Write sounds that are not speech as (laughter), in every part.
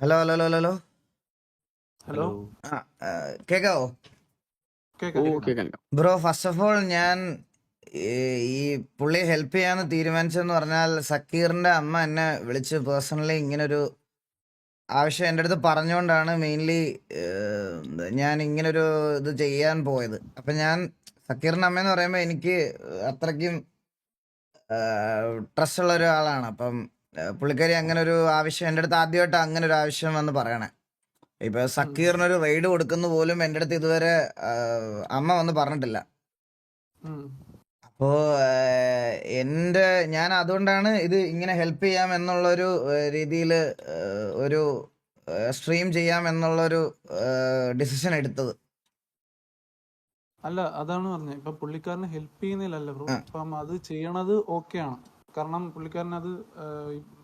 Hello hello hello hello. Hello. കേക്കാവോ? Bro first of all ഞാൻ ഈ പുള്ളി ഹെൽപ്പ് ചെയ്യാന്ന് തീരുമാനിച്ചെന്ന് പറഞ്ഞാൽ സക്കീറിന്റെ അമ്മ എന്നെ വിളിച്ച് പേഴ്സണലി ഇങ്ങനൊരു ആവശ്യം എന്റെ അടുത്ത് പറഞ്ഞുകൊണ്ടാണ് മെയിൻലി ഞാൻ ഇങ്ങനൊരു ഇത് ചെയ്യാൻ പോയത്. അപ്പം ഞാൻ സക്കീറിന്റെ അമ്മ എന്ന് പറയുമ്പോൾ എനിക്ക് അത്രയ്ക്കും ട്രസ്റ്റ് ഉള്ള ഒരാളാണ്. അപ്പം പുള്ളിക്കാരി അങ്ങനെ ഒരു ആവശ്യം എന്റെ അടുത്ത് ആദ്യമായിട്ട് അങ്ങനെ ഒരു ആവശ്യം വന്ന് പറയണേ. ഇപ്പൊ സക്കീറിനൊരു റെയ്ഡ് കൊടുക്കുന്ന പോലും എന്റെ അടുത്ത് ഇതുവരെ അമ്മ വന്ന് പറഞ്ഞിട്ടില്ല. അപ്പോ എന്റെ ഞാൻ അതുകൊണ്ടാണ് ഇത് ഇങ്ങനെ ഹെൽപ്പ് ചെയ്യാം എന്നുള്ളൊരു രീതിയിൽ ഒരു സ്ട്രീം ചെയ്യാം എന്നുള്ളൊരു ഡിസിഷൻ എടുത്തത്. അല്ല അതാണ് പറഞ്ഞത്. ഇപ്പൊ പുള്ളിക്കാരനെ ഹെൽപ്പ് ചെയ്യുന്നില്ലല്ലോ ബ്രോ. അപ്പം അത് ചെയ്യണത് ഓക്കെ ആണ് കാരണം പുള്ളിക്കാരൻ അത്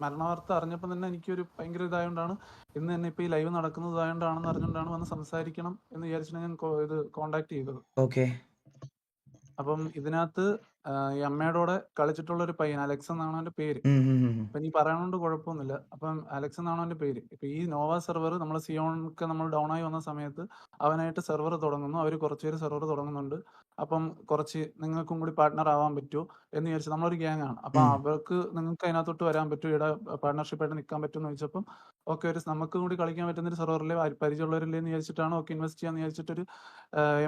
മരണ മരണവാർത്ത അറിഞ്ഞപ്പോൾ തന്നെ എനിക്കൊരു ഭയങ്കര ഇതായോണ്ടാണ് ഇന്ന് തന്നെ ഇപ്പൊ ഈ ലൈവ് നടക്കുന്നത് നടക്കുന്നതായോണ്ടാണെന്ന് അറിഞ്ഞുകൊണ്ടാണ് വന്ന് സംസാരിക്കണം എന്ന് വിചാരിച്ചിട്ട് ഞാൻ ഇത് കോണ്ടാക്ട് ചെയ്തത്. ഓക്കെ. അപ്പം ഇതിനകത്ത് ഈ അമ്മയുടെ കളിച്ചിട്ടുള്ള ഒരു പയ്യൻ അലക്സ് എന്നാണ് അവന്റെ പേര്. അപ്പൊ നീ പറയണോണ്ട് കുഴപ്പമൊന്നുമില്ല. അപ്പം അലക്സ് എന്നാണ് അവന്റെ പേര്. ഇപ്പൊ ഈ നോവ സെർവർ നമ്മൾ സിയോണൊക്കെ നമ്മൾ ഡൗൺ ആയി വന്ന സമയത്ത് അവനായിട്ട് സെർവർ തുടങ്ങുന്നു. അവർ കുറച്ചുപേര് സെർവർ തുടങ്ങുന്നുണ്ട്. അപ്പം കുറച്ച് നിങ്ങൾക്കും കൂടി പാർട്ട്ണർ ആവാൻ പറ്റുമോ എന്ന് വിചാരിച്ചു നമ്മളൊരു ഗ്യാങ് ആണ്. അപ്പൊ അവർക്ക് നിങ്ങൾക്ക് അതിനകത്തോട്ട് വരാൻ പറ്റുമോ ഇവിടെ പാർട്ണർഷിപ്പ് ആയിട്ട് നിൽക്കാൻ പറ്റും എന്ന് ചോദിച്ചപ്പം ഓക്കെ ഒരു നമുക്ക് കൂടി കളിക്കാൻ പറ്റുന്ന ഒരു സെർവറിലെ പരിചയമുള്ളവരില്ലേ എന്ന് വിചാരിച്ചിട്ടാണ് ഓക്കെ ഇൻവെസ്റ്റ് ചെയ്യാന്ന് വിചാരിച്ചിട്ടൊരു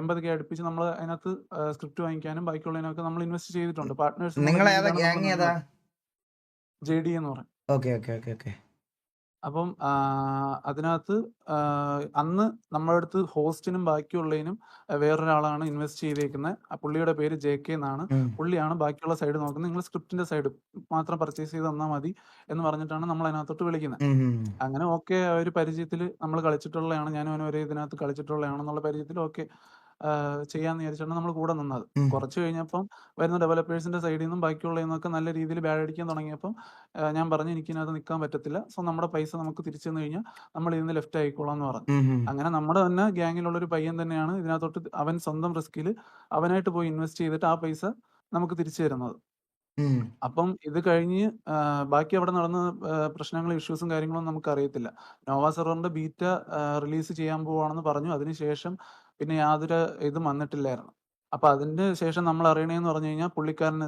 എൺപത് കെ അടുപ്പിച്ച് നമ്മൾ അതിനകത്ത് സ്ക്രിപ്റ്റ് വാങ്ങിക്കാനും ബാക്കിയുള്ളതിനൊക്കെ നമ്മൾ ഇൻവെസ്റ്റ് ചെയ്തിട്ടുണ്ട്. പാർട്ട്നേഴ്സ് ജെ ഡി എന്ന് പറയും ഓക്കെ ഓക്കെ ഓക്കെ ഓക്കെ അപ്പം അതിനകത്ത് അന്ന് നമ്മുടെ അടുത്ത് ഹോസ്റ്റിനും ബാക്കിയുള്ളതിനും വേറൊരാളാണ് ഇൻവെസ്റ്റ് ചെയ്തേക്കുന്നത് ആ പുള്ളിയുടെ പേര് ജെ കെ എന്നാണ്. പുള്ളിയാണ് ബാക്കിയുള്ള സൈഡ് നോക്കുന്നത്. നിങ്ങൾ സ്ക്രിപ്റ്റിന്റെ സൈഡ് മാത്രം പർച്ചേസ് ചെയ്ത് തന്നാൽ മതി എന്ന് പറഞ്ഞിട്ടാണ് നമ്മൾ അതിനകത്തോട്ട് വിളിക്കുന്നത് അങ്ങനെ ഓക്കെ ഒരു പരിചയത്തിൽ നമ്മൾ കളിച്ചിട്ടുള്ളതാണ്. ഞാനും അവനും ഒരേ ഇതിനകത്ത് കളിച്ചിട്ടുള്ളതാണെന്നുള്ള പരിചയത്തിൽ ഓക്കെ. ചെയ്യാന്ന് വിചാരിച്ചാണ് നമ്മൾ കൂടെ നിന്നത്. കുറച്ച് കഴിഞ്ഞപ്പം വരുന്ന ഡെവലപ്പേഴ്സിന്റെ സൈഡിൽ നിന്നും ബാക്കിയുള്ള നിന്നൊക്കെ നല്ല രീതിയിൽ ബാഡ് അടിക്കാൻ തുടങ്ങിയപ്പം ഞാൻ പറഞ്ഞു എനിക്ക് ഇതിനകത്ത് നിൽക്കാൻ പറ്റത്തില്ല. സോ നമ്മുടെ പൈസ നമുക്ക് തിരിച്ചു തന്നു കഴിഞ്ഞാൽ നമ്മൾ ഇതിന് ലെഫ്റ്റ് ആയിക്കോളാം എന്ന് പറഞ്ഞു അങ്ങനെ നമ്മുടെ തന്നെ ഗ്യാങ്ങിലുള്ള ഒരു പയ്യൻ തന്നെയാണ് ഇതിനകത്തോട്ട് അവൻ സ്വന്തം റിസ്കിൽ അവനായിട്ട് പോയി ഇൻവെസ്റ്റ് ചെയ്തിട്ട് ആ പൈസ നമുക്ക് തിരിച്ചു തരുന്നത്. അപ്പം ഇത് കഴിഞ്ഞ് ബാക്കി അവിടെ നടന്ന പ്രശ്നങ്ങളും ഇഷ്യൂസും കാര്യങ്ങളും നമുക്ക് അറിയത്തില്ല നോവ സെർവറിന്റെ ബീറ്റ റിലീസ് ചെയ്യാൻ പോവാണെന്ന് പറഞ്ഞു. അതിനുശേഷം പിന്നെ യാതൊരു ഇതും വന്നിട്ടില്ലായിരുന്നു. അപ്പൊ അതിന്റെ ശേഷം നമ്മൾ അറിയണേന്ന് പറഞ്ഞു കഴിഞ്ഞാൽ പുള്ളിക്കാരന്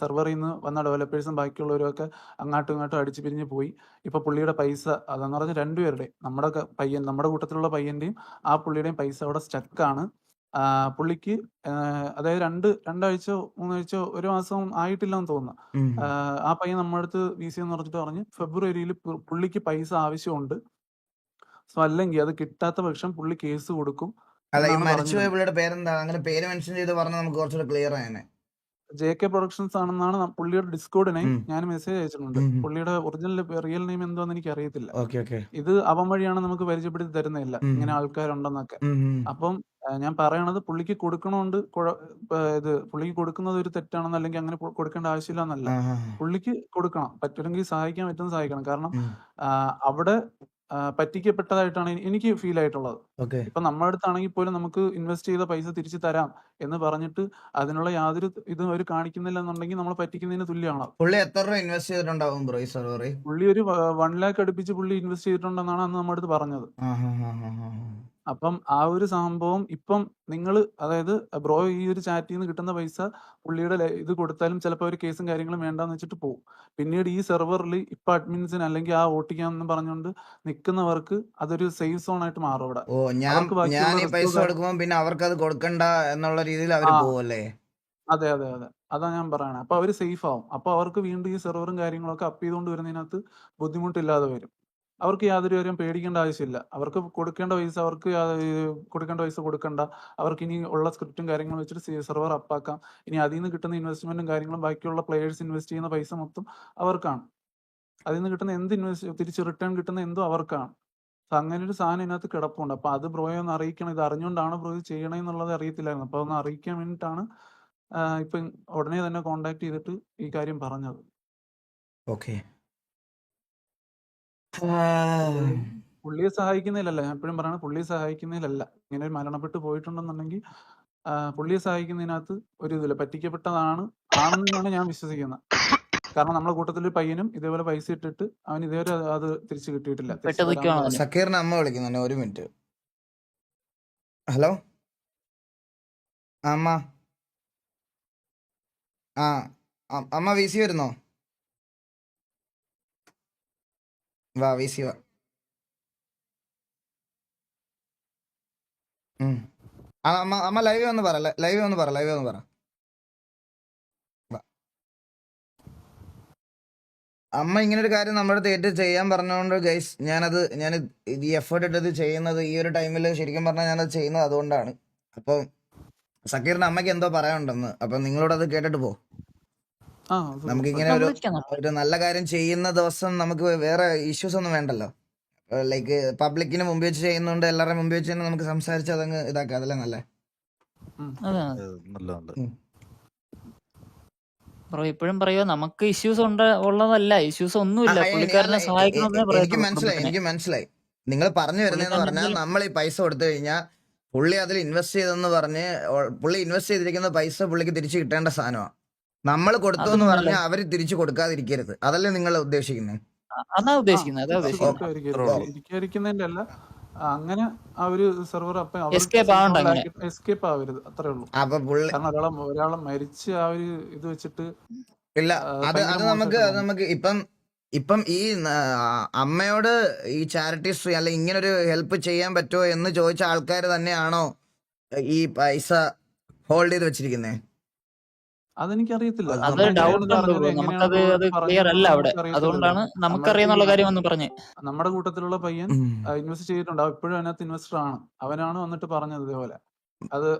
സെർവറിൽ നിന്ന് വന്ന ഡെവലപ്പേഴ്സും ബാക്കിയുള്ളവരും ഒക്കെ അങ്ങോട്ടും ഇങ്ങോട്ടും അടിച്ചു പിരിഞ്ഞ് പോയി. ഇപ്പൊ പുള്ളിയുടെ പൈസ അതെന്ന് പറഞ്ഞ രണ്ടുപേരുടെ നമ്മുടെ പയ്യൻ നമ്മുടെ കൂട്ടത്തിലുള്ള പയ്യന്റെയും ആ പുള്ളിയുടെയും പൈസ അവിടെ സ്റ്റക്കാണ് പുള്ളിക്ക് അതായത് രണ്ട് രണ്ടാഴ്ച മൂന്നാഴ്ച ഒരു മാസം ആയിട്ടില്ലെന്ന് തോന്നുന്നു. ആ പയ്യൻ നമ്മുടെ അടുത്ത് വി സി എന്ന് പറഞ്ഞിട്ട് പറഞ്ഞ് ഫെബ്രുവരിയിൽ പുള്ളിക്ക് പൈസ ആവശ്യമുണ്ട്. സോ അല്ലെങ്കിൽ അത് കിട്ടാത്ത പക്ഷം പുള്ളി കേസ് കൊടുക്കും. അല്ല ഈ മരിച്ചു മരിച്ചുപോയ പുള്ളിയുടെ പേരെന്താ? അങ്ങനെ പേര് മെൻഷൻ ചെയ്ത് പറഞ്ഞാൽ നമുക്ക് കുറച്ചുകൂടെ ക്ലിയർ ആയനെ. ജെ കെ പ്രൊഡക്ഷൻസ് ആണെന്നാണ് പുള്ളിയുടെ ഡിസ്കോഡിനെ നെയിം ഞാൻ മെസ്സേജ് അയച്ചിട്ടുണ്ട്. പുള്ളിയുടെ ഒറിജിനൽ റിയൽ നെയിം എന്തോന്ന് എനിക്ക് അറിയത്തില്ല ഓക്കെ ഓക്കെ. ഇത് അവൻ വഴിയാണ് നമുക്ക് പരിചയപ്പെടുത്തി തരുന്നില്ല. ഇങ്ങനെ ആൾക്കാരുണ്ടെന്നൊക്കെ. അപ്പം ഞാൻ പറയണത് പുള്ളിക്ക് കൊടുക്കണോണ്ട് ഇത് പുള്ളിക്ക് കൊടുക്കുന്നത് ഒരു തെറ്റാണെന്ന് അല്ലെങ്കിൽ അങ്ങനെ കൊടുക്കേണ്ട ആവശ്യമില്ല എന്നല്ല പുള്ളിക്ക് കൊടുക്കണം. പറ്റുമെങ്കിൽ സഹായിക്കാൻ പറ്റുന്ന സഹായിക്കണം. കാരണം അവിടെ പറ്റിക്കപ്പെട്ടതായിട്ടാണ് എനി- എനിക്ക് ഫീൽ ആയിട്ടുള്ളത്. ഓക്കെ. ഇപ്പൊ നമ്മുടെ അടുത്താണെങ്കിൽ പോലും നമുക്ക് ഇൻവെസ്റ്റ് ചെയ്ത പൈസ തിരിച്ചു തരാം എന്ന് പറഞ്ഞിട്ട് അതിനുള്ള യാതൊരു ഇതും അവർ കാണിക്കുന്നില്ല എന്നുണ്ടെങ്കിൽ നമ്മൾ പറ്റിക്കുന്നതിന് തുല്യമാണ് പുള്ളി എത്ര രൂപ ഇൻവെസ്റ്റ് ചെയ്തിട്ടുണ്ടാവും ബ്രോ ഈ സെർവറിൽ പുള്ളി ഒരു വൺ ലാക്ക് അടുപ്പിച്ച് പുള്ളി ഇൻവെസ്റ്റ് ചെയ്തിട്ടുണ്ടെന്നാണ് അന്ന് നമ്മുടെ അടുത്ത് പറഞ്ഞത് അപ്പം ആ ഒരു സംഭവം ഇപ്പം നിങ്ങൾ അതായത് ബ്രോ ഈ ഒരു ചാറ്റിൽ നിന്ന് കിട്ടുന്ന പൈസ പുള്ളിയുടെ ലെ- ഇത് കൊടുത്താലും ചിലപ്പോൾ ഒരു കേസും കാര്യങ്ങളും വേണ്ടാന്ന് വെച്ചിട്ട് പോകും പിന്നീട് ഈ സെർവറിൽ ഇപ്പൊ അഡ്മിൻസിന് അല്ലെങ്കിൽ ആ ഓട്ടിക്കാന്ന് പറഞ്ഞുകൊണ്ട് നിൽക്കുന്നവർക്ക് അതൊരു സേഫ് സോൺ ആയിട്ട് മാറും അവിടെ. ഓ ഞാൻ അവർക്ക് ബാക്കിയുള്ള ഞാൻ ഈ പൈസ റിസ്ക് കൊടുക്കുമ്പോ പിന്നെ അവർക്ക് അത് കൊടുക്കണ്ട എന്നുള്ള രീതിയിൽ അവർ ആ. പോവല്ലേ? അതെ അതെ അതെ. അതാ ഞാൻ പറയണേ. അപ്പൊ അവർ സേഫ് ആവും. അപ്പൊ അവർക്ക് വീണ്ടും ഈ സെർവറും കാര്യങ്ങളൊക്കെ അപ്പ് ചെയ്തുകൊണ്ട് വരുന്നതിനകത്ത് ബുദ്ധിമുട്ടില്ലാതെ വരും. അവർക്ക് യാതൊരു കാര്യം പേടിക്കേണ്ട ആവശ്യമില്ല. അവർക്ക് കൊടുക്കേണ്ട പൈസ അവർക്ക് കൊടുക്കേണ്ട പൈസ കൊടുക്കണ്ട. അവർക്ക് ഇനി ഉള്ള സ്ക്രിപ്റ്റും കാര്യങ്ങളും വെച്ചിട്ട് സെർവർ അപ്പാക്കാം ഇനി അതിൽ നിന്ന് കിട്ടുന്ന ഇൻവെസ്റ്റ്മെന്റും കാര്യങ്ങളും ബാക്കിയുള്ള പ്ലേയേഴ്സ് ഇൻവെസ്റ്റ് ചെയ്യുന്ന പൈസ മൊത്തം അവർക്കാണ്. അതിൽ നിന്ന് കിട്ടുന്ന എന്ത് ഇൻവെസ്റ്റ് തിരിച്ച് റിട്ടേൺ കിട്ടുന്ന എന്തോ അവർക്കാണ്. അങ്ങനെ ഒരു സാധനം ഇതിനകത്ത് കിടപ്പുണ്ട്. അപ്പൊ അത് ബ്രോയെ ഒന്ന് അറിയിക്കണം. ഇത് അറിഞ്ഞുകൊണ്ടാണ് ബ്രോ ഇത് ചെയ്യണേ എന്നുള്ളത് അറിയത്തില്ലായിരുന്നു. അപ്പൊ ഒന്ന് അറിയിക്കാൻ വേണ്ടിയിട്ടാണ് ഇപ്പൊ ഉടനെ തന്നെ കോണ്ടാക്ട് ചെയ്തിട്ട് ഈ കാര്യം പറഞ്ഞത്. ഓക്കെ പുള്ളിയെ സഹായിക്കുന്നതിലല്ല. ഞാൻ എപ്പോഴും പറയണത് പുള്ളിയെ സഹായിക്കുന്നതിലല്ല. ഇങ്ങനെ ഒരു മരണപ്പെട്ട് പോയിട്ടുണ്ടെന്നുണ്ടെങ്കിൽ പുള്ളിയെ സഹായിക്കുന്നതിനകത്ത് ഒരു ഇതില്ല. പറ്റിക്കപ്പെട്ടതാണ് ആണെന്നാണ് ഞാൻ വിശ്വസിക്കുന്നത്. കാരണം നമ്മുടെ കൂട്ടത്തിൽ ഒരു പയ്യനും ഇതേപോലെ പൈസ ഇട്ടിട്ട് അവൻ ഇതേവരെ അത് തിരിച്ചു കിട്ടിയിട്ടില്ല. അമ്മ വിളിക്കുന്നുണ്ട്. ഒരു മിനിറ്റ്. ഹലോ? ആ, അമ്മ. ആ അമ്മ വി സി വരുന്നോ? വാ വി സി വാ അമ്മ അമ്മ ലൈവ് ഒന്ന് പറ ലൈവ് ഒന്ന് പറ ലൈവ് ഒന്ന് പറ. അമ്മ ഇങ്ങനെ ഒരു കാര്യം നമ്മുടെ തേറ്റ് ചെയ്യാൻ പറഞ്ഞുകൊണ്ട് ഗൈസ് ഞാനത് ഞാൻ ഈ എഫേർട്ട് ഇട്ടത് ചെയ്യുന്നത് ഈ ഒരു ടൈമിൽ ശരിക്കും പറഞ്ഞാൽ ഞാനത് ചെയ്യുന്നത് അതുകൊണ്ടാണ്. അപ്പം സക്കീറിന് അമ്മയ്ക്ക് എന്തോ പറയാനുണ്ടെന്ന്. അപ്പം നിങ്ങളോട് അത് കേട്ടിട്ട് പോ. ആ അത് നമുക്ക് ഇങ്ങനെ ഒരു ഒരു നല്ല കാര്യം ചെയ്യുന്ന ദിവസം നമുക്ക് വേറെ ഇഷ്യൂസ് ഒന്നും വേണ്ടല്ലോ. ലൈക്ക് പബ്ലിക്കിന് മുമ്പ് വെച്ച് ചെയ്യുന്നുണ്ട് എല്ലാവരുടെ മുമ്പ് വെച്ച് തന്നെ നമുക്ക് സംസാരിച്ച് അതങ്ങ് ഇതാക്കാം. അതല്ലേ നല്ലേ? ബ്രോ ഇപ്പോഴും പറയുക നമുക്ക് ഇഷ്യൂസ് ഉണ്ട് ഉള്ളതല്ല. ഇഷ്യൂസ് ഒന്നുമില്ല പുള്ളിക്കാരനെ സഹായിക്കണമെന്നേ എനിക്ക് മനസ്സിലായി എനിക്ക് മനസ്സിലായി. നിങ്ങൾ പറഞ്ഞു വരുന്നതെന്ന് പറഞ്ഞാൽ നമ്മൾ ഈ പൈസ കൊടുത്തു കഴിഞ്ഞാൽ പുള്ളി അതിൽ ഇൻവെസ്റ്റ് ചെയ്തെന്ന് പറഞ്ഞ് പുള്ളി ഇൻവെസ്റ്റ് ചെയ്തിരിക്കുന്ന പൈസ പുള്ളിക്ക് തിരിച്ചു കിട്ടേണ്ട സാധനമാണ് നമ്മൾ കൊടുത്തു എന്ന് പറഞ്ഞാൽ അവർ തിരിച്ചു കൊടുക്കാതിരിക്കരുത്. അതല്ലേ നിങ്ങൾ ഉദ്ദേശിക്കുന്നത് അതാ ഉദ്ദേശിക്കുന്നത് അതാ ഉദ്ദേശിക്കുന്നത്. അല്ല അങ്ങനെ ആ ഒരു സെർവർ. എസ്കേപ്പ് ആവരുത് അത്രേ ഉള്ളൂ. കാരണം ഒരാളെ ഒരാളെ മരിച്ച് ആ ഒരു ഇത് വെച്ചിട്ട് ഇല്ല അത് അത് നമുക്ക് അത് നമുക്ക് ഇപ്പം ഇപ്പം ഈ അമ്മയോട് ഈ ചാരിറ്റീസ് അല്ലെ ഇങ്ങനൊരു ഹെൽപ്പ് ചെയ്യാൻ പറ്റുമോ എന്ന് ചോദിച്ച ആൾക്കാർ തന്നെയാണോ ഈ പൈസ ഹോൾഡ് ചെയ്ത് വെച്ചിരിക്കുന്നത് അതെനിക്കറിയത്തില്ല. അത് അത് നമ്മൾ ഡൗട്ട് നമുക്കത് അത് ക്ലിയർ അല്ല അവിടെ. അതുകൊണ്ടാണ് നമ്മുടെ നമുക്കറിയാന്നുള്ള കാര്യം ഒന്ന് പറഞ്ഞു. നമ്മുടെ കൂട്ടത്തിലുള്ള പയ്യൻ ഇൻവെസ്റ്റ് ചെയ്തിട്ടുണ്ട്. അവ ഇപ്പോഴും അതിനകത്ത് ഇൻവെസ്റ്റർ ആണ്. അവനാണ് വന്നിട്ട് പറഞ്ഞത് ഇതേപോലെ. അത്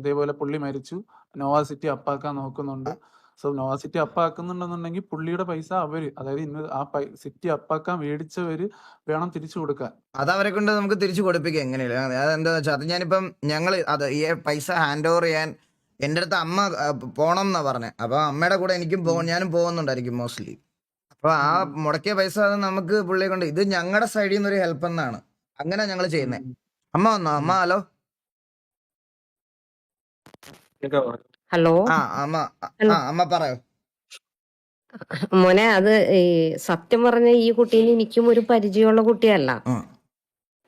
ഇതേപോലെ പുള്ളി മരിച്ചു. നോവ സിറ്റി അപ്പാക്കാൻ നോക്കുന്നുണ്ട്. സോ നോവ സിറ്റി അപ്പാക്കുന്നുണ്ടെന്നുണ്ടെങ്കിൽ പുള്ളിയുടെ പൈസ അവർ അതായത് ആ സിറ്റി അപ്പാക്കാൻ മേടിച്ചവര് വേണം തിരിച്ചു കൊടുക്കാൻ. അത് അവരെ കൊണ്ട് നമുക്ക് തിരിച്ചു കൊടുപ്പിക്കാം എങ്ങനെയല്ല അതെന്താ വെച്ചാൽ അത് ഞാനിപ്പം ഞങ്ങൾ അത് ഈ പൈസ ഹാൻഡ് ഓവർ ചെയ്യാൻ എന്റെ അടുത്ത് അമ്മ പോണം എന്നാ പറഞ്ഞത് അപ്പൊ അമ്മയുടെ കൂടെ എനിക്കും പോ ഞാനും പോകുന്നുണ്ടായിരിക്കും മോസ്റ്റ്ലി അപ്പൊ ആ മുടക്കിയ പൈസ അത് നമുക്ക് പുള്ളിയെ കൊണ്ട് ഇത് ഞങ്ങളുടെ സൈഡിൽ നിന്ന് ഒരു ഹെൽപ്പ് എന്നാണ് അങ്ങനെ ഞങ്ങൾ ചെയ്യുന്നത് അമ്മ വന്നോ? അമ്മ ഹലോ? ഹലോ? ആ അമ്മ ആ അമ്മ പറയോ. മോനെ അത് ഈ സത്യം പറഞ്ഞ ഈ കുട്ടീനെ എനിക്കും ഒരു പരിചയമുള്ള കുട്ടിയല്ല.